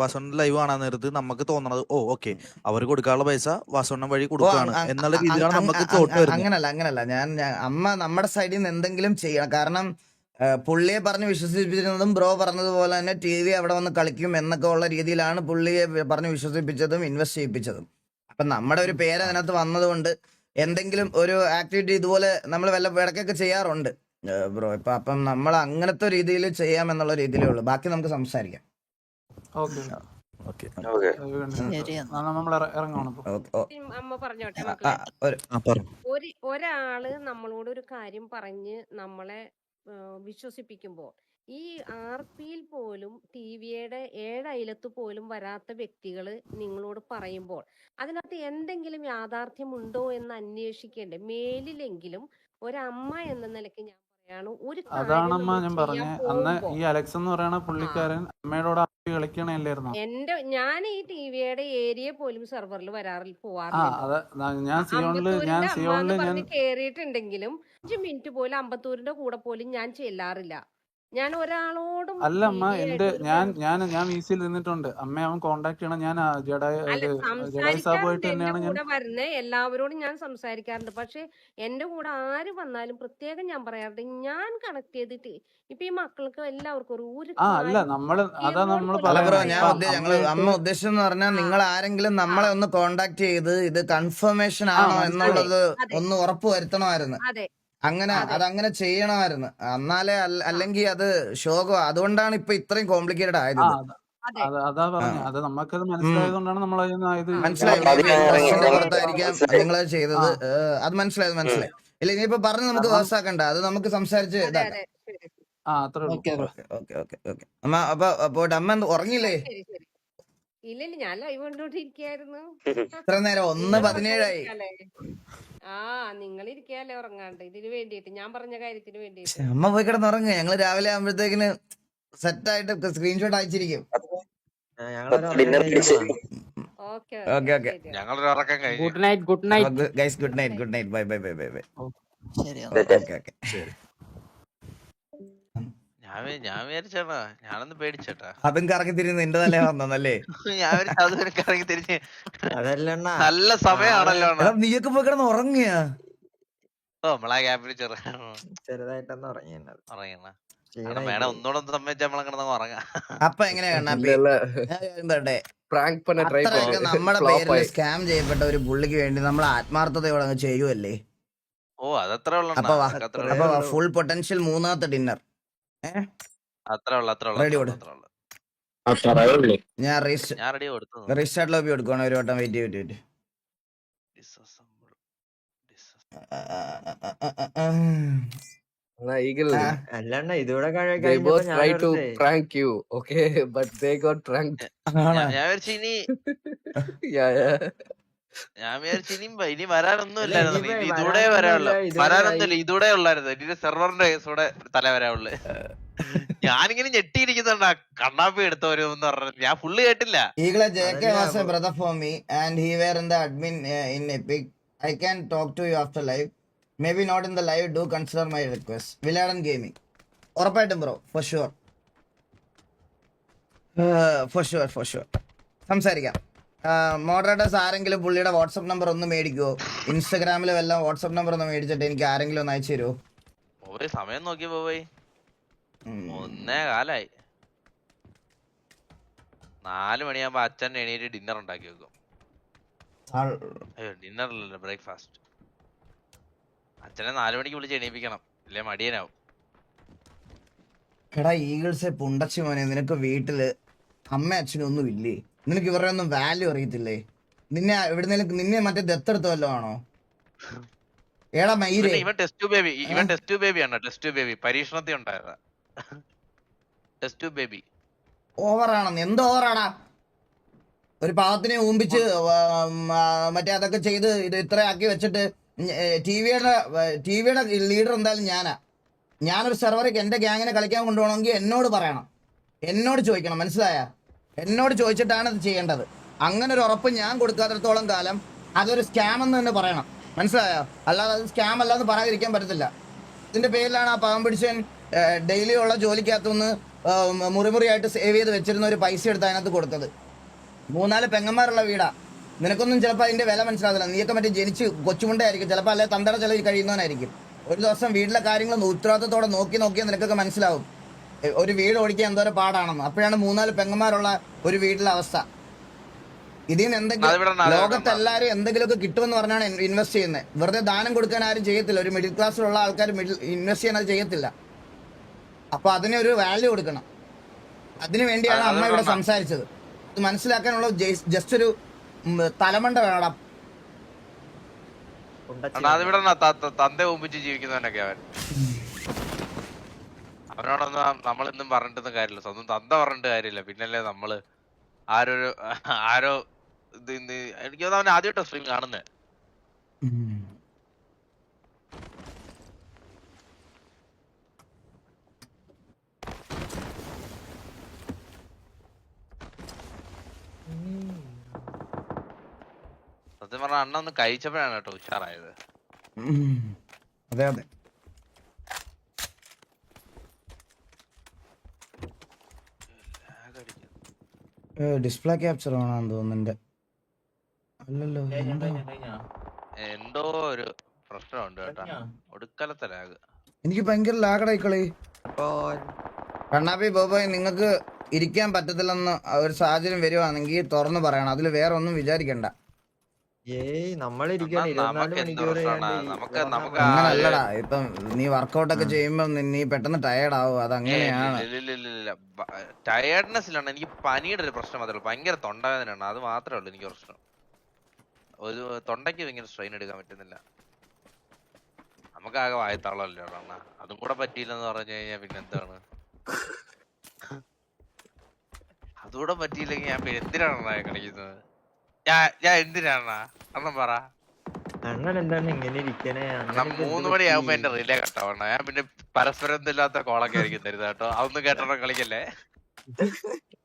വാസവണ്ണ ലൈവ് കാണാൻ നേരത്ത് നമുക്ക് തോന്നണത് ഓ ഓക്കെ അവർ കൊടുക്കാനുള്ള പൈസ വാസവണ്ണ വഴി കൊടുക്കുകയാണ് എന്നുള്ള രീതിയിലാണ് നമുക്ക് തോട്ട് വരുന്നത്. അങ്ങനല്ല അങ്ങനല്ല. ഞാൻ അമ്മ നമ്മുടെ സൈഡിൽ നിന്ന് എന്തെങ്കിലും ചെയ്യണം. കാരണം പുള്ളിയെ പറഞ്ഞ് വിശ്വസിപ്പിച്ചിരുന്നതും ബ്രോ പറഞ്ഞതുപോലെ തന്നെ ടി വി അവിടെ വന്ന് കളിക്കും എന്നൊക്കെ ഉള്ള രീതിയിലാണ് പുള്ളിയെ പറഞ്ഞ് വിശ്വസിപ്പിച്ചതും ഇൻവെസ്റ്റ് ചെയ്യിപ്പിച്ചതും. അപ്പൊ നമ്മുടെ ഒരു പേര് അതിനകത്ത് വന്നതുകൊണ്ട് എന്തെങ്കിലും ഒരു ആക്ടിവിറ്റി ഇതുപോലെ നമ്മൾ വല്ല ഇടയ്ക്കൊക്കെ ചെയ്യാറുണ്ട്. ബ്രോ ഇപ്പൊ അപ്പം നമ്മൾ അങ്ങനത്തെ രീതിയിൽ ചെയ്യാം എന്നുള്ള രീതിയിലേ ഉള്ളൂ. ബാക്കി നമുക്ക് സംസാരിക്കാം. ഓക്കെ. ഒരാൾ നമ്മളോട് ഒരു കാര്യം പറഞ്ഞ് നമ്മളെ വിശ്വസിപ്പിക്കുമ്പോൾ ഈ ആർ പിയിൽ പോലും ടി വിയുടെ ഏഴയലത്ത് പോലും വരാത്ത വ്യക്തികൾ നിങ്ങളോട് പറയുമ്പോൾ അതിനകത്ത് എന്തെങ്കിലും യാഥാർത്ഥ്യമുണ്ടോ എന്ന് അന്വേഷിക്കേണ്ടേ? മേലിലെങ്കിലും ഒരമ്മ എന്ന നിലയ്ക്ക് ഞാൻ അതാണമ്മ ഞാൻ പറഞ്ഞേ. അന്ന് ഈ അലക്സ് എന്ന് പറയുന്ന പുള്ളിക്കാരൻ അമ്മയോട് കളിക്കണല്ലായിരുന്നു? എന്റെ ഞാൻ ഈ ടിവിയുടെ ഏരിയ പോലും സെർവറിൽ വരാറിൽ പോവാറില്ല ഞാൻ സിയോണിൽ ഞാൻ സിയോണിൽ ഞാൻ കേറിയിട്ടുണ്ടെങ്കിലും അഞ്ചു മിനിറ്റ് പോലും അമ്പത്തൂരിന്റെ കൂടെ പോലും ഞാൻ ചെല്ലാറില്ല. ഞാൻ ഒരാളോടും അല്ല അമ്മ എന്റെ ഞാൻ ഞാൻ ഞാൻ വിസിയിൽ നിന്നിട്ടുണ്ട്. അമ്മ അവൻ കോണ്ടാക്ട് ചെയ്യണം. ഞാൻ ജഡായ ജഡായി സാബുമായിട്ട് തന്നെയാണ് ഞാൻ വരുന്നത് വരുന്ന. എല്ലാവരോടും ഞാൻ സംസാരിക്കാറുണ്ട്. പക്ഷെ എന്റെ കൂടെ ആര് വന്നാലും പ്രത്യേകം ഞാൻ പറയാറുണ്ട്. ഞാൻ കണക്ട് ചെയ്തിട്ട് ഇപ്പൊ ഈ മക്കൾക്ക് എല്ലാവർക്കും ഒരു ഒരു ആ അല്ല നമ്മൾ അതാ നമ്മൾ ബ്രോ ഞാൻ ഞങ്ങൾ അമ്മ ഉദ്ദേശം എന്ന് പറഞ്ഞാൽ നിങ്ങൾ ആരെങ്കിലും നമ്മളെ ഒന്ന് കോണ്ടാക്ട് ചെയ്ത് ഇത് കൺഫർമേഷൻ ആണോ എന്നുള്ളത് അതെ. ഒന്ന് ഉറപ്പ് വരുത്തണമായിരുന്നു. അതെ. അങ്ങനെ അതെ. അതങ്ങനെ ചെയ്യണമായിരുന്നു. എന്നാലേ അല്ലെങ്കിൽ അത് ശോകം അതുകൊണ്ടാണ് ഇപ്പൊ ഇത്രയും കോംപ്ലിക്കേറ്റഡ് ആയത് അതെ. അതാ ആ. അത് നമുക്കത് ഉം മനസ്സിലായതുകൊണ്ടാണ് നമ്മൾ നിങ്ങളത് ചെയ്തത്. അത് മനസ്സിലായത് മനസ്സിലായി. ഇല്ല ഇനിയിപ്പോ പറഞ്ഞ് നമുക്ക് വാസാക്കണ്ട അത് നമുക്ക് സംസാരിച്ച് ഇതാക്കാം. അമ്മ അപ്പൊ അമ്മ ശരി ശരി. ഇല്ല ഇല്ല ഞാൻ ലൈവ് കണ്ടോണ്ടിരിക്കായിരുന്നു. ഇത്ര നേരം ഒന്ന് പതിനേഴായി. ആ നിങ്ങൾ ഇരിക്കാല്ലേ ഉറങ്ങാണ്ട്. ഇതിന് വേണ്ടിയിട്ട് ഞാൻ പറഞ്ഞ കാര്യത്തിന് വേണ്ടിയിട്ട്. അമ്മ പോയി കിടന്ന് ഉറങ്ങുക ഞങ്ങൾ രാവിലെ ആകുമ്പോഴത്തേക്കിന് സെറ്റ് ആയിട്ട് സ്ക്രീൻഷോട്ട് അയച്ചിരിക്കും. ഡിന്നർ കഴിച്ച് ഓക്കെ ഓക്കെ. Okay okay. ശരി ഞങ്ങളൊരു ഉറക്കം കഴിഞ്ഞു. Good night good night guys good night good night bye bye bye bye bye. Okay okay. ശരി. പേടിച്ചേട്ടാ. അതും കറങ്ങി തിരിഞ്ഞ് നിന്റെ തലേ വന്നല്ലേ ഞാൻ നല്ല സമയമാണല്ലോ അണ്ണാ. നീയൊക്കെ പോയി കിടന്ന് ഉറങ്ങിയ ഓ നമ്മളാ ഞാൻ നമ്മുടെ പേരിൽ സ്കാം ചെയ്യപ്പെട്ട ഒരു പുള്ളിക്ക് വേണ്ടി നമ്മൾ ആത്മാർത്ഥതയോടെ അങ്ങ് ചെയ്യുവല്ലേ ഓ അതത്ര ഉള്ളു അപ്പൊ ഫുൾ പൊട്ടൻഷ്യൽ മൂന്നാമത്തെ ഡിന്നർ അത്ര അത്ര ഞാൻ ലോബി കൊടുക്കണം ഒരു വട്ടം വെയിറ്റ് ചെയ്തിട്ട് വെയിറ്റ് ഞാൻ (laughs) (laughs) ഞാൻ വിചാരിച്ചു ഇനി yeah yeah ഞാൻ വിചാരിച്ചു ഇനി വരാനൊന്നും ഇല്ലായിരുന്നു ഇതൂടെ വരാനുള്ളു വരാനൊന്നുമില്ല ഇതൂടെ ഉള്ളായിരുന്നു ഇനി സെർവറിന്റെ കേസൂടെ തല വരാനുള്ളു (laughs) ഞാനിങ്ങനെ ഞെട്ടിയിരിക്കുന്നുണ്ടാ കണ്ണാപ്പി എടുത്തവര് പറഞ്ഞു ഞാൻ ഫുള്ള് കേട്ടില്ല Eagle JK അതല്ല, was a അപ്പൊ- brother for me, and he were in the admin uh. I can talk to you after live. Maybe not in the live. Do consider my request. Villadan Gaming. ഉറപ്പായിട്ടും bro for sure. For sure. For sure സംസാരിക്കാം moderators ആരെങ്കിലും പുള്ളിയുടെ WhatsApp number ഒന്ന് മേടിക്കോ. ഇൻസ്റ്റഗ്രാമിൽ വല്ല WhatsApp number ഒന്ന് മേടിച്ചിട്ട് എനിക്ക് ആരെങ്കിലും ഒന്ന് അയച്ചു തരുമോ സമയം നോക്കിയപ്പോ പോയി ഒന്നേ കാലായി. നാല് മണിയാകുമ്പോ അച്ഛൻ എണീറ്റ് ഡിന്നർ ഉണ്ടാക്കി വെക്കും. അയ്യോ ഡിന്നർ അല്ലല്ലോ ബ്രേക്ക്ഫാസ്റ്റ് അച്ഛനെ നാല് മണിക്ക് വിളിച്ച് എണീപ്പിക്കണം. ഇല്ലേ മടിയനാവും. എടാ ഈഗിൾസ് പുണ്ടച്ചു മോനെ നിനക്ക് വീട്ടിൽ അമ്മ അച്ഛനും ഒന്നും ഇല്ലേ? നിനക്ക് ഇവരുടെ ഒന്നും വാല്യൂ അറിയത്തില്ലേ? നിന്നെ എവിടെ നിന്നെ മറ്റേ ദത്തെടുത്ത വല്ലോ ആണോ? ഏടാ ഇവൻ ടെസ്റ്റ് ബേബി ഇവൻ? ടെസ്റ്റ് ബേബി ആണ്. ടെസ്റ്റ് ബേബി പരീക്ഷണത്തിൽ ഉണ്ടായതാ ടെസ്റ്റ് ബേബി ഓവറാണെന്ന് എന്ത് ഓവറാടാ ഒരു പാവത്തിനെ ഊമ്പിച്ച് മറ്റേ അതൊക്കെ ചെയ്ത് ഇത് ഇത്ര ആക്കി വെച്ചിട്ട് ടി വിയുടെ ടി വിയുടെ ലീഡർ എന്തായാലും ഞാനാ. ഞാനൊരു സെർവറിക്ക് എന്റെ ഗ്യാങ്ങിനെ കളിക്കാൻ കൊണ്ടുപോകണമെങ്കിൽ എന്നോട് പറയണം. എന്നോട് ചോദിക്കണം. മനസ്സിലായ? എന്നോട് ചോദിച്ചിട്ടാണ് ഇത് ചെയ്യേണ്ടത്. അങ്ങനെ ഒരു ഉറപ്പ് ഞാൻ കൊടുക്കാത്തിടത്തോളം കാലം അതൊരു സ്കാം എന്ന് തന്നെ പറയണം. മനസ്സിലായോ? അല്ലാതെ അത് സ്കാം അല്ലാന്ന് പറയാതിരിക്കാൻ പറ്റത്തില്ല. ഇതിന്റെ പേരിലാണ് ആ പാവം പിടിച്ചൻ ഡെയിലി ഉള്ള ജോലിക്കകത്തുനിന്ന് മുറിമുറിയായിട്ട് സേവ് ചെയ്ത് വെച്ചിരുന്ന ഒരു പൈസ എടുത്ത് അതിനകത്ത് കൊടുത്തത്. മൂന്നാൽ പെങ്ങന്മാരുള്ള വീടാ. നിനക്കൊന്നും ചിലപ്പോൾ അതിന്റെ വില മനസ്സിലാകില്ല നീയൊക്കെ മറ്റേ ജനിച്ച് കൊച്ചുമുണ്ടായിരിക്കും ചിലപ്പോൾ അല്ലെ തന്തട ചില കഴിയുന്നവനായിരിക്കും. ഒരു ദിവസം വീട്ടിലെ കാര്യങ്ങൾ ഉത്തരവാദിത്തത്തോടെ നോക്കി നോക്കിയാൽ നിനക്കൊക്കെ മനസ്സിലാവും. ഒരു വീട് ഓടിക്കാൻ എന്തോരം പാടാണെന്ന്. അപ്പോഴാണ് മൂന്നാൽ പെങ്ങന്മാരുള്ള ഒരു വീട്ടിലെ അവസ്ഥ. ഇതിൽ നിന്ന് എന്തെങ്കിലും അതിവിടെ ഉണ്ട്, അതിവിടെ ഉണ്ട്. ലോകത്ത് എല്ലാവരും എന്തെങ്കിലുമൊക്കെ കിട്ടുമെന്ന് പറഞ്ഞാണ് ഇൻവെസ്റ്റ് ചെയ്യുന്നത് വെറുതെ ദാനം കൊടുക്കാൻ ആരും ചെയ്യത്തില്ല. ഒരു മിഡിൽ ക്ലാസ്സിലുള്ള ആൾക്കാർ മിഡിൽ ഇൻവെസ്റ്റ് ചെയ്യാൻ അത് ചെയ്യത്തില്ല. അപ്പൊ അതിന് ഒരു വാല്യൂ കൊടുക്കണം. അതിനു വേണ്ടിയാണ് അമ്മ ഇവിടെ. സംസാരിച്ചത്. അത് മനസ്സിലാക്കാനുള്ള ജസ്റ്റ് ഒരു തലമണ്ട വേണം. അതിവിടെ തന്റെ ഒമ്പിച്ച് ജീവിക്കുന്നവനൊക്കെ അവൻ. അവനോടൊന്നും നമ്മളെന്നും പറഞ്ഞിട്ടൊന്നും കാര്യമില്ല. സ്വന്തം തന്ത പറഞ്ഞിട്ട് കാര്യമില്ല. പിന്നല്ലേ നമ്മൾ ആരോ ആരോ ഇത് എനിക്ക് തോന്നുന്നു അവൻ ആദ്യമായിട്ടോ സ്ട്രീം കാണുന്നത് സത്യം പറഞ്ഞ അണ്ണ ഒന്ന് കഴിച്ചപ്പോഴാണ് കേട്ടോ ഉഷാറായത്. അതെ അതെ. ഡിസ്പ്ലേ ക്യാപ്ചർ ആണെന്ന് തോന്നുന്നുണ്ട് അല്ലല്ലോ എന്തോ? ഒരു പ്രശ്നമുണ്ട് കേട്ടോ. ഒടുക്കലത്തെ ലാഗ് എനിക്ക് ഭയങ്കര ലാഗടായിക്കളി അപ്പൊ കണ്ണാപ്പി ബോബോയ് നിങ്ങൾക്ക് ഇരിക്കാൻ പറ്റത്തില്ലെന്ന് ഒരു സാഹചര്യം വരുവാണെങ്കിൽ തുറന്നു പറയണം. അതിൽ വേറെ ഒന്നും വിചാരിക്കണ്ട. ഏയ് ഇരുപത്തിനാല് നമുക്ക് മണിക്കൂർ നമുക്ക് നമുക്ക് അങ്ങനല്ലടാ ഇപ്പം നീ വർക്കൗട്ട് ഒക്കെ ചെയ്യുമ്പോ നീ പെട്ടെന്ന് ടയേർഡ് ആവും. അത് അങ്ങനെയാണ്. ടയേർഡ്നെസ്സിലാണ് എനിക്ക് പനിയുടെ ഒരു പ്രശ്നം മാത്രമേ ഉള്ളൂ. ഭയങ്കര തൊണ്ടവേദനയാണ്. അത് മാത്രമേ ഉള്ളൂ എനിക്ക് പ്രശ്നം. ഒരു തൊണ്ടയ്ക്ക് ഭയങ്കര സ്ട്രെയിൻ എടുക്കാൻ പറ്റുന്നില്ല. നമുക്ക് ആകെ വായത്താളല്ലോ അണ്ണ. അതും കൂടെ പറ്റിയില്ലെന്ന് പറഞ്ഞു കഴിഞ്ഞാൽ പിന്നെ എന്താണ്? (laughs) അതുകൂടെ പറ്റിയില്ലെങ്കിൽ ഞാൻ പിന്നെ എന്തിനാണ് കളിക്കുന്നത്? ഞാൻ പറ. ഞങ്ങൾ എന്താണ് ഇങ്ങനെ ഇരിക്കണേ? എന്റെ റിലേ ഞാൻ പിന്നെ പരസ്പരം ഇല്ലാത്ത കോളൊക്കെ ആയിരിക്കും തരുന്നത് കേട്ടോ. അതൊന്നും കേട്ടോ കളിക്കല്ലേ?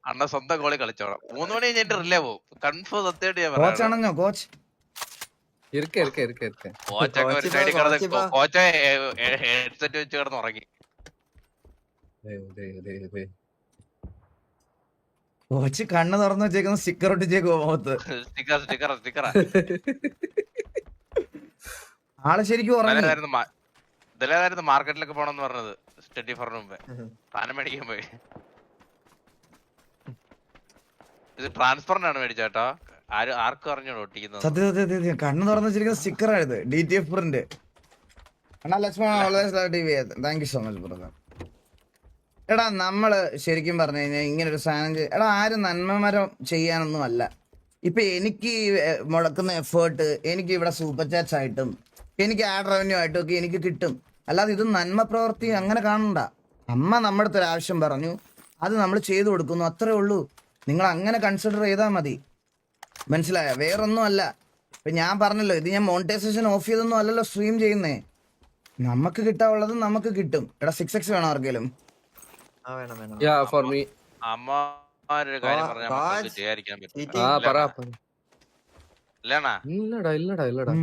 അണ്ണ സ്വന്തം കോളി കളിച്ചോണം മൂന്ന് മണി കഴിഞ്ഞ റിലേ പോകും കൺഫേം സത്യമായിട്ട് ഞാൻ കോച്ചൊക്കെ ഒരു ഹെഡ്സെറ്റ് വെച്ച് കിടന്ന് ഉറങ്ങി. കോച്ച് കണ്ണ് തുറന്നു വെച്ചേക്കുന്ന സ്റ്റിക്കർ ഒട്ടിച്ചേക്കോ മുഖത്ത് സ്റ്റിക്കർ സ്റ്റിക്കർ സ്റ്റിക്കർ ആൾ ശരിക്കും ഇതിലേതായിരുന്നു മാർക്കറ്റിലൊക്കെ പോണെന്ന് പറഞ്ഞത് സ്റ്റഡി ഫോറിന് മുമ്പേ. സാധനം മേടിക്കാൻ പോയി. ഇത് ട്രാൻസ്ഫറിനാണ് മേടിച്ചേട്ടോ ആരും ആർക്കും അറിഞ്ഞോളൂ ഒട്ടിക്കുന്നത്? സത്യം സത്യം സത്യം, സത്യം. കണ്ണ് തുറന്നു വെച്ചിരിക്കുന്ന സ്റ്റിക്കറാണ് ഇത്. D T F print Anna Lakshmana thank you so much brother എടാ നമ്മൾ ശരിക്കും പറഞ്ഞു കഴിഞ്ഞാൽ ഇങ്ങനെ ഒരു സാധനം എടാ ആരും നന്മമരം ചെയ്യാനൊന്നും അല്ല ഇപ്പൊ എനിക്ക് മുടക്കുന്ന എഫേർട്ട് എനിക്ക് ഇവിടെ സൂപ്പർ ചാറ്റ്സ് ആയിട്ടും എനിക്ക് ആഡ് റവന്യൂ ആയിട്ടും ഒക്കെ എനിക്ക് കിട്ടും. അല്ലാതെ ഇത് നന്മ പ്രവൃത്തി അങ്ങനെ കാണണ്ട. അമ്മ നമ്മുടെ അടുത്തൊരു ആവശ്യം പറഞ്ഞു. അത് നമ്മൾ ചെയ്തു കൊടുക്കുന്നു അത്രേ ഉള്ളൂ. നിങ്ങൾ അങ്ങനെ കൺസിഡർ ചെയ്താൽ മതി. മനസ്സിലായ? വേറൊന്നും അല്ല ഇപ്പൊ ഞാൻ പറഞ്ഞല്ലോ ഇത് ഞാൻ മോണിറ്റൈസേഷൻ ഓഫ് ചെയ്തൊന്നും അല്ലല്ലോ സ്ട്രീം ചെയ്യുന്നേ. നമുക്ക് കിട്ടാവുള്ളത് നമുക്ക് കിട്ടും. എടാ സിക്സ് എക്സ് വേണം ആർക്കെങ്കിലും. യാ ഫോർ കാര്യം ഇല്ലടാ. ഇല്ലടാ ഇല്ലടാ